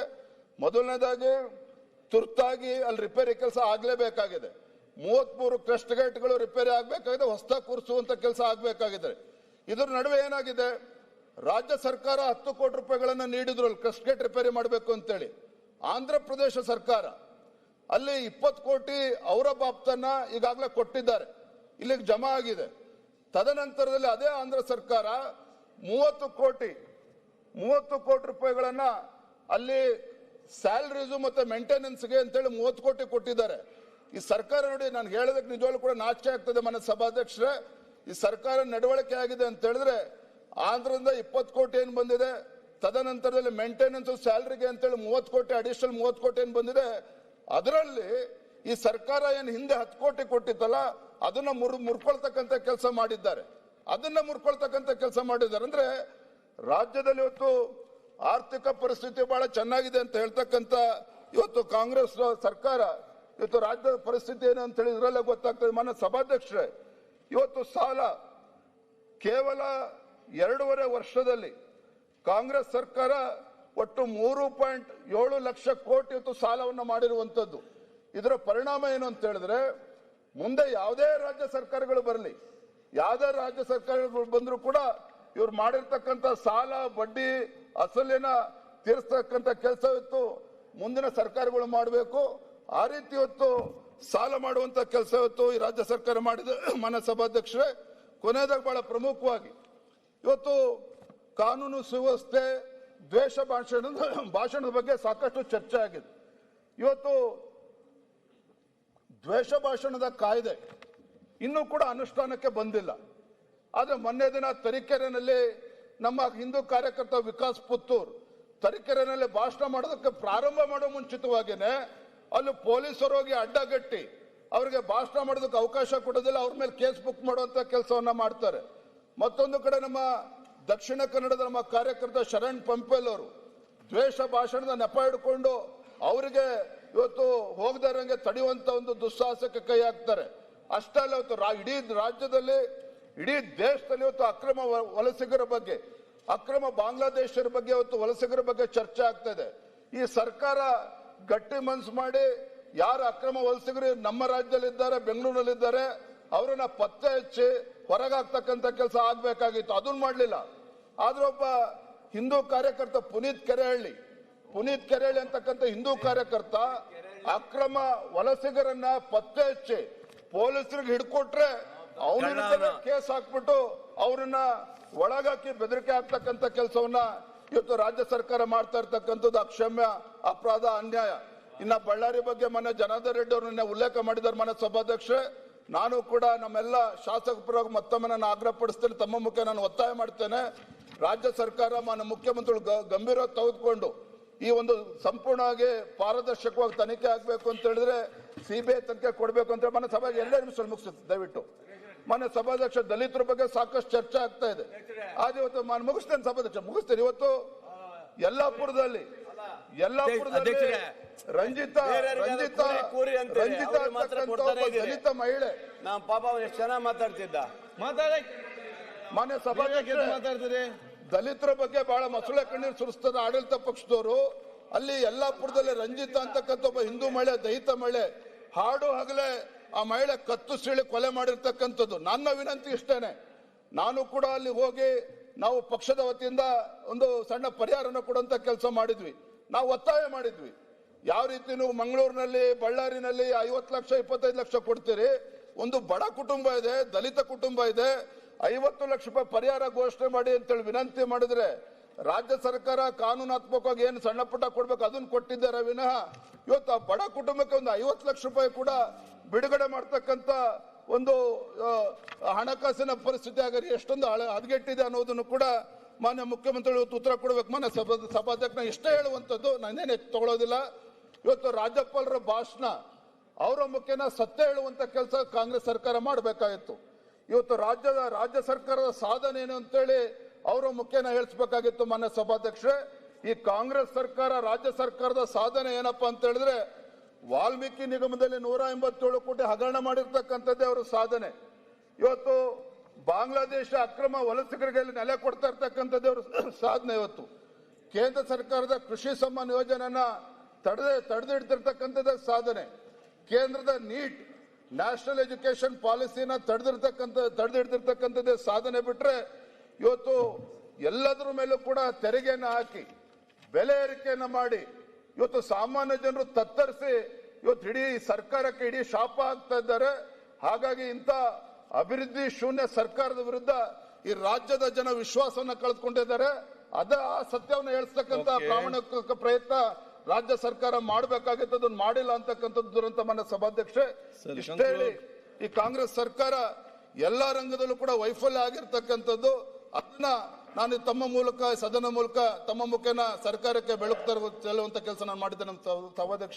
ಮೊದಲನೇದಾಗಿ ತುರ್ತಾಗಿ ಅಲ್ಲಿ ರಿಪೇರಿ ಕೆಲಸ ಆಗ್ಲೇಬೇಕಾಗಿದೆ. ಮೂವತ್ಮೂರು ಕ್ರಸ್ಟ್ ಗೇಟ್ಗಳು ರಿಪೇರಿ ಆಗಬೇಕಾಗಿದೆ ಹೊಸ ಕೂರಿಸುವಂತ ಕೆಲಸ ಆಗ್ಬೇಕಾಗಿದೆ. ಇದ್ರ ನಡುವೆ ಏನಾಗಿದೆ, ರಾಜ್ಯ ಸರ್ಕಾರ ಹತ್ತು ಕೋಟಿ ರೂಪಾಯಿಗಳನ್ನ ನೀಡಿದ್ರು ಅಲ್ಲಿ ಕ್ರಸ್ಟ್ ಗೇಟ್ ರಿಪೇರಿ ಮಾಡಬೇಕು ಅಂತೇಳಿ. ಆಂಧ್ರ ಪ್ರದೇಶ ಸರ್ಕಾರ ಅಲ್ಲಿ ಇಪ್ಪತ್ತು ಕೋಟಿ ಅವರ ಬಾಪ್ತನ್ನ ಈಗಾಗಲೇ ಕೊಟ್ಟಿದ್ದಾರೆ. ಇಲ್ಲಿಗೆ ಜಮಾ ಆಗಿದೆ. ತದನಂತರದಲ್ಲಿ ಅದೇ ಆಂಧ್ರ ಸರ್ಕಾರ ಮೂವತ್ತು ಕೋಟಿ ಮೂವತ್ತು ಕೋಟಿ ರೂಪಾಯಿಗಳನ್ನ ಅಲ್ಲಿ ಸ್ಯಾಲ್ರೀಸು ಮತ್ತೆ ಮೇಂಟೆನೆನ್ಸ್ಗೆ ಅಂತೇಳಿ ಮೂವತ್ತು ಕೋಟಿ ಕೊಟ್ಟಿದ್ದಾರೆ. ಈ ಸರ್ಕಾರ ನೋಡಿ, ನಾನು ಹೇಳೋದಕ್ಕೆ ನಿಜವಾಗ್ಲೂ ಕೂಡ ನಾಚಿಕೆ ಆಗ್ತದೆ ಮನೆ ಸಭಾಧ್ಯಕ್ಷರೇ. ಈ ಸರ್ಕಾರ ನಡವಳಿಕೆ ಆಗಿದೆ ಅಂತ ಹೇಳಿದ್ರೆ ಆಂಧ್ರದಿಂದ ಇಪ್ಪತ್ತು ಕೋಟಿ ಏನು ಬಂದಿದೆ, ತದನಂತರದಲ್ಲಿ ಮೇಂಟೆನೆನ್ಸ್ ಸ್ಯಾಲ್ರಿಗೆ ಅಂತೇಳಿ ಮೂವತ್ತು ಕೋಟಿ, ಅಡಿಷನಲ್ ಮೂವತ್ತು ಕೋಟಿ ಏನು ಬಂದಿದೆ ಅದರಲ್ಲಿ ಈ ಸರ್ಕಾರ ಏನು ಹಿಂದೆ ಹತ್ತು ಕೋಟಿ ಕೊಟ್ಟಿತ್ತಲ್ಲ, ಅದನ್ನ ಮುರ್, ಮುರ್ಕೊಳ್ತಕ್ಕಂಥ ಕೆಲಸ ಮಾಡಿದ್ದಾರೆ. ಅದನ್ನ ಮುರ್ಕೊಳ್ತಕ್ಕಂಥ ಕೆಲಸ ಮಾಡಿದ್ದಾರೆ ಅಂದ್ರೆ, ರಾಜ್ಯದಲ್ಲಿ ಇವತ್ತು ಆರ್ಥಿಕ ಪರಿಸ್ಥಿತಿ ಬಹಳ ಚೆನ್ನಾಗಿದೆ ಅಂತ ಹೇಳ್ತಕ್ಕಂತ ಇವತ್ತು ಕಾಂಗ್ರೆಸ್ ಸರ್ಕಾರ, ಇವತ್ತು ರಾಜ್ಯದ ಪರಿಸ್ಥಿತಿ ಏನು ಅಂತ ಹೇಳಿದ್ರಲ್ಲ ಗೊತ್ತಾಗ್ತದೆ. ಮನ ಸಭಾಧ್ಯಕ್ಷರೇ, ಇವತ್ತು ಸಾಲ ಕೇವಲ ಎರಡೂವರೆ ವರ್ಷದಲ್ಲಿ ಕಾಂಗ್ರೆಸ್ ಸರ್ಕಾರ ಒಟ್ಟು ಮೂರು ಪಾಯಿಂಟ್ ಏಳು ಲಕ್ಷ ಕೋಟಿ ಇವತ್ತು ಸಾಲವನ್ನು ಮಾಡಿರುವಂಥದ್ದು ಇದರ ಪರಿಣಾಮ ಏನು ಅಂತ ಹೇಳಿದ್ರೆ, ಮುಂದೆ ಯಾವುದೇ ರಾಜ್ಯ ಸರ್ಕಾರಗಳು ಬರಲಿ, ಯಾವುದೇ ರಾಜ್ಯ ಸರ್ಕಾರಗಳು ಬಂದರೂ ಕೂಡ ಇವ್ರು ಮಾಡಿರ್ತಕ್ಕಂಥ ಸಾಲ, ಬಡ್ಡಿ, ಅಸಲಿನ ತೀರಿಸ್ತಕ್ಕಂಥ ಕೆಲಸ ಇತ್ತು ಮುಂದಿನ ಸರ್ಕಾರಗಳು ಮಾಡಬೇಕು. ಆ ರೀತಿ ಇವತ್ತು ಸಾಲ ಮಾಡುವಂಥ ಕೆಲಸ ಇವತ್ತು ಈ ರಾಜ್ಯ ಸರ್ಕಾರ ಮಾಡಿದ ಮಾನ್ಯ ಸಭಾಧ್ಯಕ್ಷರೇ, ಕೊನೆಯದಾಗ ಬಹಳ ಪ್ರಮುಖವಾಗಿ ಇವತ್ತು ಕಾನೂನು ಸುವ್ಯವಸ್ಥೆ ದ್ವೇಷ ಭಾಷಣದ ಭಾಷಣದ ಬಗ್ಗೆ ಸಾಕಷ್ಟು ಚರ್ಚೆ ಆಗಿದೆ. ಇವತ್ತು ದ್ವೇಷ ಭಾಷಣದ ಕಾಯ್ದೆ ಇನ್ನೂ ಕೂಡ ಅನುಷ್ಠಾನಕ್ಕೆ ಬಂದಿಲ್ಲ. ಆದರೆ ಮೊನ್ನೆ ದಿನ ತರೀಕೆರೆನಲ್ಲಿ ನಮ್ಮ ಹಿಂದೂ ಕಾರ್ಯಕರ್ತ ವಿಕಾಸ್ ಪುತ್ತೂರ್ ತರೀಕೆರೆನಲ್ಲಿ ಭಾಷಣ ಮಾಡೋದಕ್ಕೆ ಪ್ರಾರಂಭ ಮಾಡೋ ಮುಂಚಿತವಾಗಿಯೇ ಅಲ್ಲಿ ಪೊಲೀಸರು ಹೋಗಿ ಅಡ್ಡಗಟ್ಟಿ ಅವರಿಗೆ ಭಾಷಣ ಮಾಡೋದಕ್ಕೆ ಅವಕಾಶ ಕೊಡೋದಿಲ್ಲ, ಅವ್ರ ಮೇಲೆ ಕೇಸ್ ಬುಕ್ ಮಾಡುವಂಥ ಕೆಲಸವನ್ನ ಮಾಡ್ತಾರೆ. ಮತ್ತೊಂದು ಕಡೆ ನಮ್ಮ ದಕ್ಷಿಣ ಕನ್ನಡದ ನಮ್ಮ ಕಾರ್ಯಕರ್ತ ಶರಣ್ ಪಂಪೆಲ್ ಅವರು ದ್ವೇಷ ಭಾಷಣದ ನೆಪ ಹಿಡ್ಕೊಂಡು ಅವರಿಗೆ ಇವತ್ತು ಹೋಗದಂಗೆ ತಡೆಯುವಂತ ಒಂದು ದುಸ್ಸಾಹಸಕ್ಕೆ ಕೈ ಹಾಕ್ತಾರೆ. ಅಷ್ಟೇ ಅಲ್ಲ ಇವತ್ತು ಇಡೀ ರಾಜ್ಯದಲ್ಲಿ, ಇಡೀ ದೇಶದಲ್ಲಿ ಇವತ್ತು ಅಕ್ರಮ ವಲಸಿಗರ ಬಗ್ಗೆ, ಅಕ್ರಮ ಬಾಂಗ್ಲಾದೇಶರ ಬಗ್ಗೆ ಇವತ್ತು ವಲಸಿಗರ ಬಗ್ಗೆ ಚರ್ಚೆ ಆಗ್ತಾ ಈ ಸರ್ಕಾರ ಗಟ್ಟಿ ಮನ್ಸು ಮಾಡಿ ಯಾರು ಅಕ್ರಮ ವಲಸಿಗರು ನಮ್ಮ ರಾಜ್ಯದಲ್ಲಿದ್ದಾರೆ ಬೆಂಗಳೂರಿನಲ್ಲಿದ್ದಾರೆ ಅವರನ್ನ ಪತ್ತೆ ಹಚ್ಚಿ ಹೊರಗಾಗ್ತಕ್ಕಂಥ ಕೆಲಸ ಆಗ್ಬೇಕಾಗಿತ್ತು. ಅದನ್ನ ಮಾಡ್ಲಿಲ್ಲ. ಆದ್ರೆ ಒಬ್ಬ ಹಿಂದೂ ಕಾರ್ಯಕರ್ತ ಪುನೀತ್ ಕೆರೆಹಳ್ಳಿ ಪುನೀತ್ ಕೆರೆಹಳ್ಳಿ ಅಂತಕ್ಕಂಥ ಹಿಂದೂ ಕಾರ್ಯಕರ್ತ ಅಕ್ರಮ ವಲಸಿಗರನ್ನ ಪತ್ತೆ ಹಚ್ಚಿ ಪೊಲೀಸರಿಗೆ ಹಿಡ್ಕೊಟ್ರೆ ಅವನ ಕೇಸ್ ಹಾಕ್ಬಿಟ್ಟು ಅವ್ರನ್ನ ಒಳಗಾಕಿ ಬೆದರಿಕೆ ಹಾಕ್ತಕ್ಕಂತ ಕೆಲಸವನ್ನ ಇವತ್ತು ರಾಜ್ಯ ಸರ್ಕಾರ ಮಾಡ್ತಾ ಇರ್ತಕ್ಕಂಥದ್ದು ಅಕ್ಷಮ್ಯ ಅಪರಾಧ ಅನ್ಯಾಯ. ಇನ್ನ ಬಳ್ಳಾರಿ ಬಗ್ಗೆ ಮೊನ್ನೆ ಜನಾರ್ದನ್ ರೆಡ್ಡಿ ಅವರು ನಿನ್ನೆ ಉಲ್ಲೇಖ ಮಾಡಿದ್ದಾರೆ ಮನೆ ಸಭಾಧ್ಯಕ್ಷೆ ನಾನು ಕೂಡ ನಮ್ಮೆಲ್ಲ ಶಾಸಕ ಪರವಾಗಿ ಮತ್ತೊಮ್ಮೆ ನಾನು ಆಗ್ರಹಪಡಿಸ್ತೇನೆ ತಮ್ಮ ಮುಖ ನಾನು ಒತ್ತಾಯ ಮಾಡ್ತೇನೆ. ರಾಜ್ಯ ಸರ್ಕಾರ ಮಾನ್ಯ ಮುಖ್ಯಮಂತ್ರಿಗಳು ಗ- ಗಂಭೀರ ತೆಗೆದುಕೊಂಡು ಈ ಒಂದು ಸಂಪೂರ್ಣವಾಗಿ ಪಾರದರ್ಶಕವಾಗಿ ತನಿಖೆ ಆಗ್ಬೇಕು ಅಂತ ಹೇಳಿದ್ರೆ ಐ ತನಿಖೆ ಕೊಡಬೇಕು ಅಂತ ಮನೆ ಸಭೆಗೆ ಎರಡೇ ನಿಮಿಷ ಮುಗಿಸುತ್ತೆ ದಯವಿಟ್ಟು. ಮನೆ ಸಭಾಧ್ಯಕ್ಷ ದಲಿತರ ಬಗ್ಗೆ ಸಾಕಷ್ಟು ಚರ್ಚೆ ಆಗ್ತಾ ಇದೆ. ಆದ್ರೆ ಇವತ್ತು ನಾನು ಮುಗಿಸ್ತೇನೆ ಸಭಾಧ್ಯಕ್ಷ ಮುಗಿಸ್ತೇನೆ. ಇವತ್ತು ಯಲ್ಲಾಪುರದಲ್ಲಿ ಯಲ್ಲಾಪುರದಲ್ಲಿ ರಂಜಿತಾ ರಂಜಿತಾ ರಂಜಿತಾ. ದಲಿತ ಮಹಿಳೆ. ನಾನು ಪಾಪ ಎಷ್ಟು ಚೆನ್ನಾಗಿ ಮಾತಾಡ್ತಿದ್ದ. ಮಾತಾಡ. ಮಾನ್ಯ ಸಭಾಧ್ಯಕ್ಷ ಮಾತಾಡ್ತೀರಿ ದಲಿತರ ಬಗ್ಗೆ ಬಹಳ ಮೊಸಳೆ ಕಣ್ಣೀರು ಸುರಿಸ್ತಾರೆ ಆಡಳಿತ ಪಕ್ಷದವರು, ಅಲ್ಲಿ ಯಲ್ಲಾಪುರದಲ್ಲಿ ರಂಜಿತ ಅಂತಕ್ಕಂಥ ಒಬ್ಬ ಹಿಂದೂ ಮಹಿಳೆ, ದಲಿತ ಮಹಿಳೆ, ಹಾಡು ಹಗಲೇ ಆ ಮಹಿಳೆ ಕತ್ತು ಸೀಳಿ ಕೊಲೆ ಮಾಡಿರ್ತಕ್ಕಂಥದ್ದು. ನನ್ನ ವಿನಂತಿ ಇಷ್ಟೇನೆ. ನಾನು ಕೂಡ ಅಲ್ಲಿ ಹೋಗಿ ನಾವು ಪಕ್ಷದ ವತಿಯಿಂದ ಒಂದು ಸಣ್ಣ ಪರಿಹಾರನ ಕೊಡುವಂತ ಕೆಲಸ ಮಾಡಿದ್ವಿ. ನಾವು ಒತ್ತಾಯ ಮಾಡಿದ್ವಿ. ಯಾವ ರೀತಿ ನೀವು ಮಂಗಳೂರಿನಲ್ಲಿ, ಬಳ್ಳಾರಿನಲ್ಲಿ ಐವತ್ತು ಲಕ್ಷ, ಇಪ್ಪತ್ತೈದು ಲಕ್ಷ ಕೊಡ್ತೀರಿ? ಒಂದು ಬಡ ಕುಟುಂಬ ಇದೆ, ದಲಿತ ಕುಟುಂಬ ಇದೆ. ಐವತ್ತು ಲಕ್ಷ ರೂಪಾಯಿ ಪರಿಹಾರ ಘೋಷಣೆ ಮಾಡಿ ಅಂತೇಳಿ ವಿನಂತಿ ಮಾಡಿದ್ರೆ ರಾಜ್ಯ ಸರ್ಕಾರ ಕಾನೂನಾತ್ಮಕವಾಗಿ ಏನು ಸಣ್ಣ ಪುಟ್ಟ ಕೊಡ್ಬೇಕು ಅದನ್ನು ಕೊಟ್ಟಿದ್ದಾರೆ ವಿನಃ ಇವತ್ತು ಆ ಬಡ ಕುಟುಂಬಕ್ಕೆ ಒಂದು ಐವತ್ತು ಲಕ್ಷ ರೂಪಾಯಿ ಕೂಡ ಬಿಡುಗಡೆ ಮಾಡ್ತಕ್ಕಂಥ ಒಂದು ಹಣಕಾಸಿನ ಪರಿಸ್ಥಿತಿ ಆಗಲಿ ಎಷ್ಟೊಂದು ಹಳೆ ಹದಗೆಟ್ಟಿದೆ ಅನ್ನೋದನ್ನು ಕೂಡ ಮಾನ್ಯ ಮುಖ್ಯಮಂತ್ರಿಗಳು ಇವತ್ತು ಉತ್ತರ ಕೊಡ್ಬೇಕು. ಮಾನ್ಯ ಸಭಾ ಸಭಾಧ್ಯಕ್ಷ ಇಷ್ಟೇ ಹೇಳುವಂಥದ್ದು ನಾನೇನು ತಗೊಳ್ಳೋದಿಲ್ಲ ಇವತ್ತು ರಾಜ್ಯಪಾಲರ ಭಾಷಣ, ಅವರ ಮುಖ್ಯನ ಸತ್ಯ ಹೇಳುವಂಥ ಕೆಲಸ ಕಾಂಗ್ರೆಸ್ ಸರ್ಕಾರ ಮಾಡಬೇಕಾಗಿತ್ತು. ಇವತ್ತು ರಾಜ್ಯದ ರಾಜ್ಯ ಸರ್ಕಾರದ ಸಾಧನೆ ಏನು ಅಂತೇಳಿ ಅವರ ಮುಖ್ಯನ ಹೇಳಿಸ್ಬೇಕಾಗಿತ್ತು ಮಾನ್ಯ ಸಭಾಧ್ಯಕ್ಷರೇ. ಈ ಕಾಂಗ್ರೆಸ್ ಸರ್ಕಾರ, ರಾಜ್ಯ ಸರ್ಕಾರದ ಸಾಧನೆ ಏನಪ್ಪಾ ಅಂತ ಹೇಳಿದ್ರೆ ವಾಲ್ಮೀಕಿ ನಿಗಮದಲ್ಲಿ ನೂರ ಎಂಬತ್ತೇಳು ಕೋಟಿ ಹಗರಣ ಮಾಡಿರ್ತಕ್ಕಂಥದ್ದೇ ಅವರ ಸಾಧನೆ. ಇವತ್ತು ಬಾಂಗ್ಲಾದೇಶ ಅಕ್ರಮ ವಲಸಿಗರಿಗೆ ನೆಲೆ ಕೊಡ್ತಾ ಇರ್ತಕ್ಕಂಥದ್ದೇ ಅವರ ಸಾಧನೆ ಇವತ್ತು. ಕೇಂದ್ರ ಸರ್ಕಾರದ ಕೃಷಿ ಸಮ್ಮಾನ್ ಯೋಜನೆಯನ್ನ ತಡೆದೇ, ತಡೆದಿಡ್ತಿರ್ತಕ್ಕಂಥದ್ದೇ ಸಾಧನೆ. ಕೇಂದ್ರದ ನೀಟ್ ನ್ಯಾಷನಲ್ ಎಜುಕೇಶನ್ ಪಾಲಿಸಿನ ತಡೆದಿರ್ತಕ್ಕಂಥ ತಡೆದಿಡ್ತಿರ್ತಕ್ಕಂಥದ್ದೇ ಸಾಧನೆ ಬಿಟ್ರೆ ಇವತ್ತು ಎಲ್ಲದರ ಮೇಲೂ ಕೂಡ ತೆರಿಗೆಯನ್ನು ಹಾಕಿ ಬೆಲೆ ಏರಿಕೆಯನ್ನು ಮಾಡಿ ಇವತ್ತು ಸಾಮಾನ್ಯ ಜನರು ತತ್ತರಿಸಿ ಇವತ್ತು ಇಡೀ ಸರ್ಕಾರಕ್ಕೆ ಇಡೀ ಶಾಪ ಆಗ್ತಾ ಇದ್ದಾರೆ ಹಾಗಾಗಿ ಇಂಥ ಅಭಿವೃದ್ಧಿ ಶೂನ್ಯ ಸರ್ಕಾರದ ವಿರುದ್ಧ ಈ ರಾಜ್ಯದ ಜನ ವಿಶ್ವಾಸವನ್ನು ಕಳೆದುಕೊಂಡಿದ್ದಾರೆ ಅದ ಆ ಸತ್ಯವನ್ನ Okay. ಪ್ರಾಮಾಣಿಕ ಪ್ರಯತ್ನ ರಾಜ್ಯ ಸರ್ಕಾರ ಮಾಡಬೇಕಾಗಿತ್ತು ಅದನ್ನ ಮಾಡಿಲ್ಲ ಅಂತಕ್ಕಂಥದ್ದು ದುರಂತ ಮನ್ನ ಸಭಾಧ್ಯಕ್ಷೆ ಇಷ್ಟೇ ಹೇಳಿ ಈ ಕಾಂಗ್ರೆಸ್ ಸರ್ಕಾರ ಎಲ್ಲಾ ರಂಗದಲ್ಲೂ ಕೂಡ ವೈಫಲ್ಯ ಆಗಿರ್ತಕ್ಕಂಥದ್ದು ಅದನ್ನ ನಾನು ತಮ್ಮ ಮೂಲಕ ಸದನ ಮೂಲಕ ತಮ್ಮ ಮುಖೇನ ಸರ್ಕಾರಕ್ಕೆ ಬೆಳಕು ತರುವ ಕೆಲಸ ನಾನು ಮಾಡಿದ್ದೆ ನಮ್ಮ ಸಭಾಧ್ಯಕ್ಷೆ.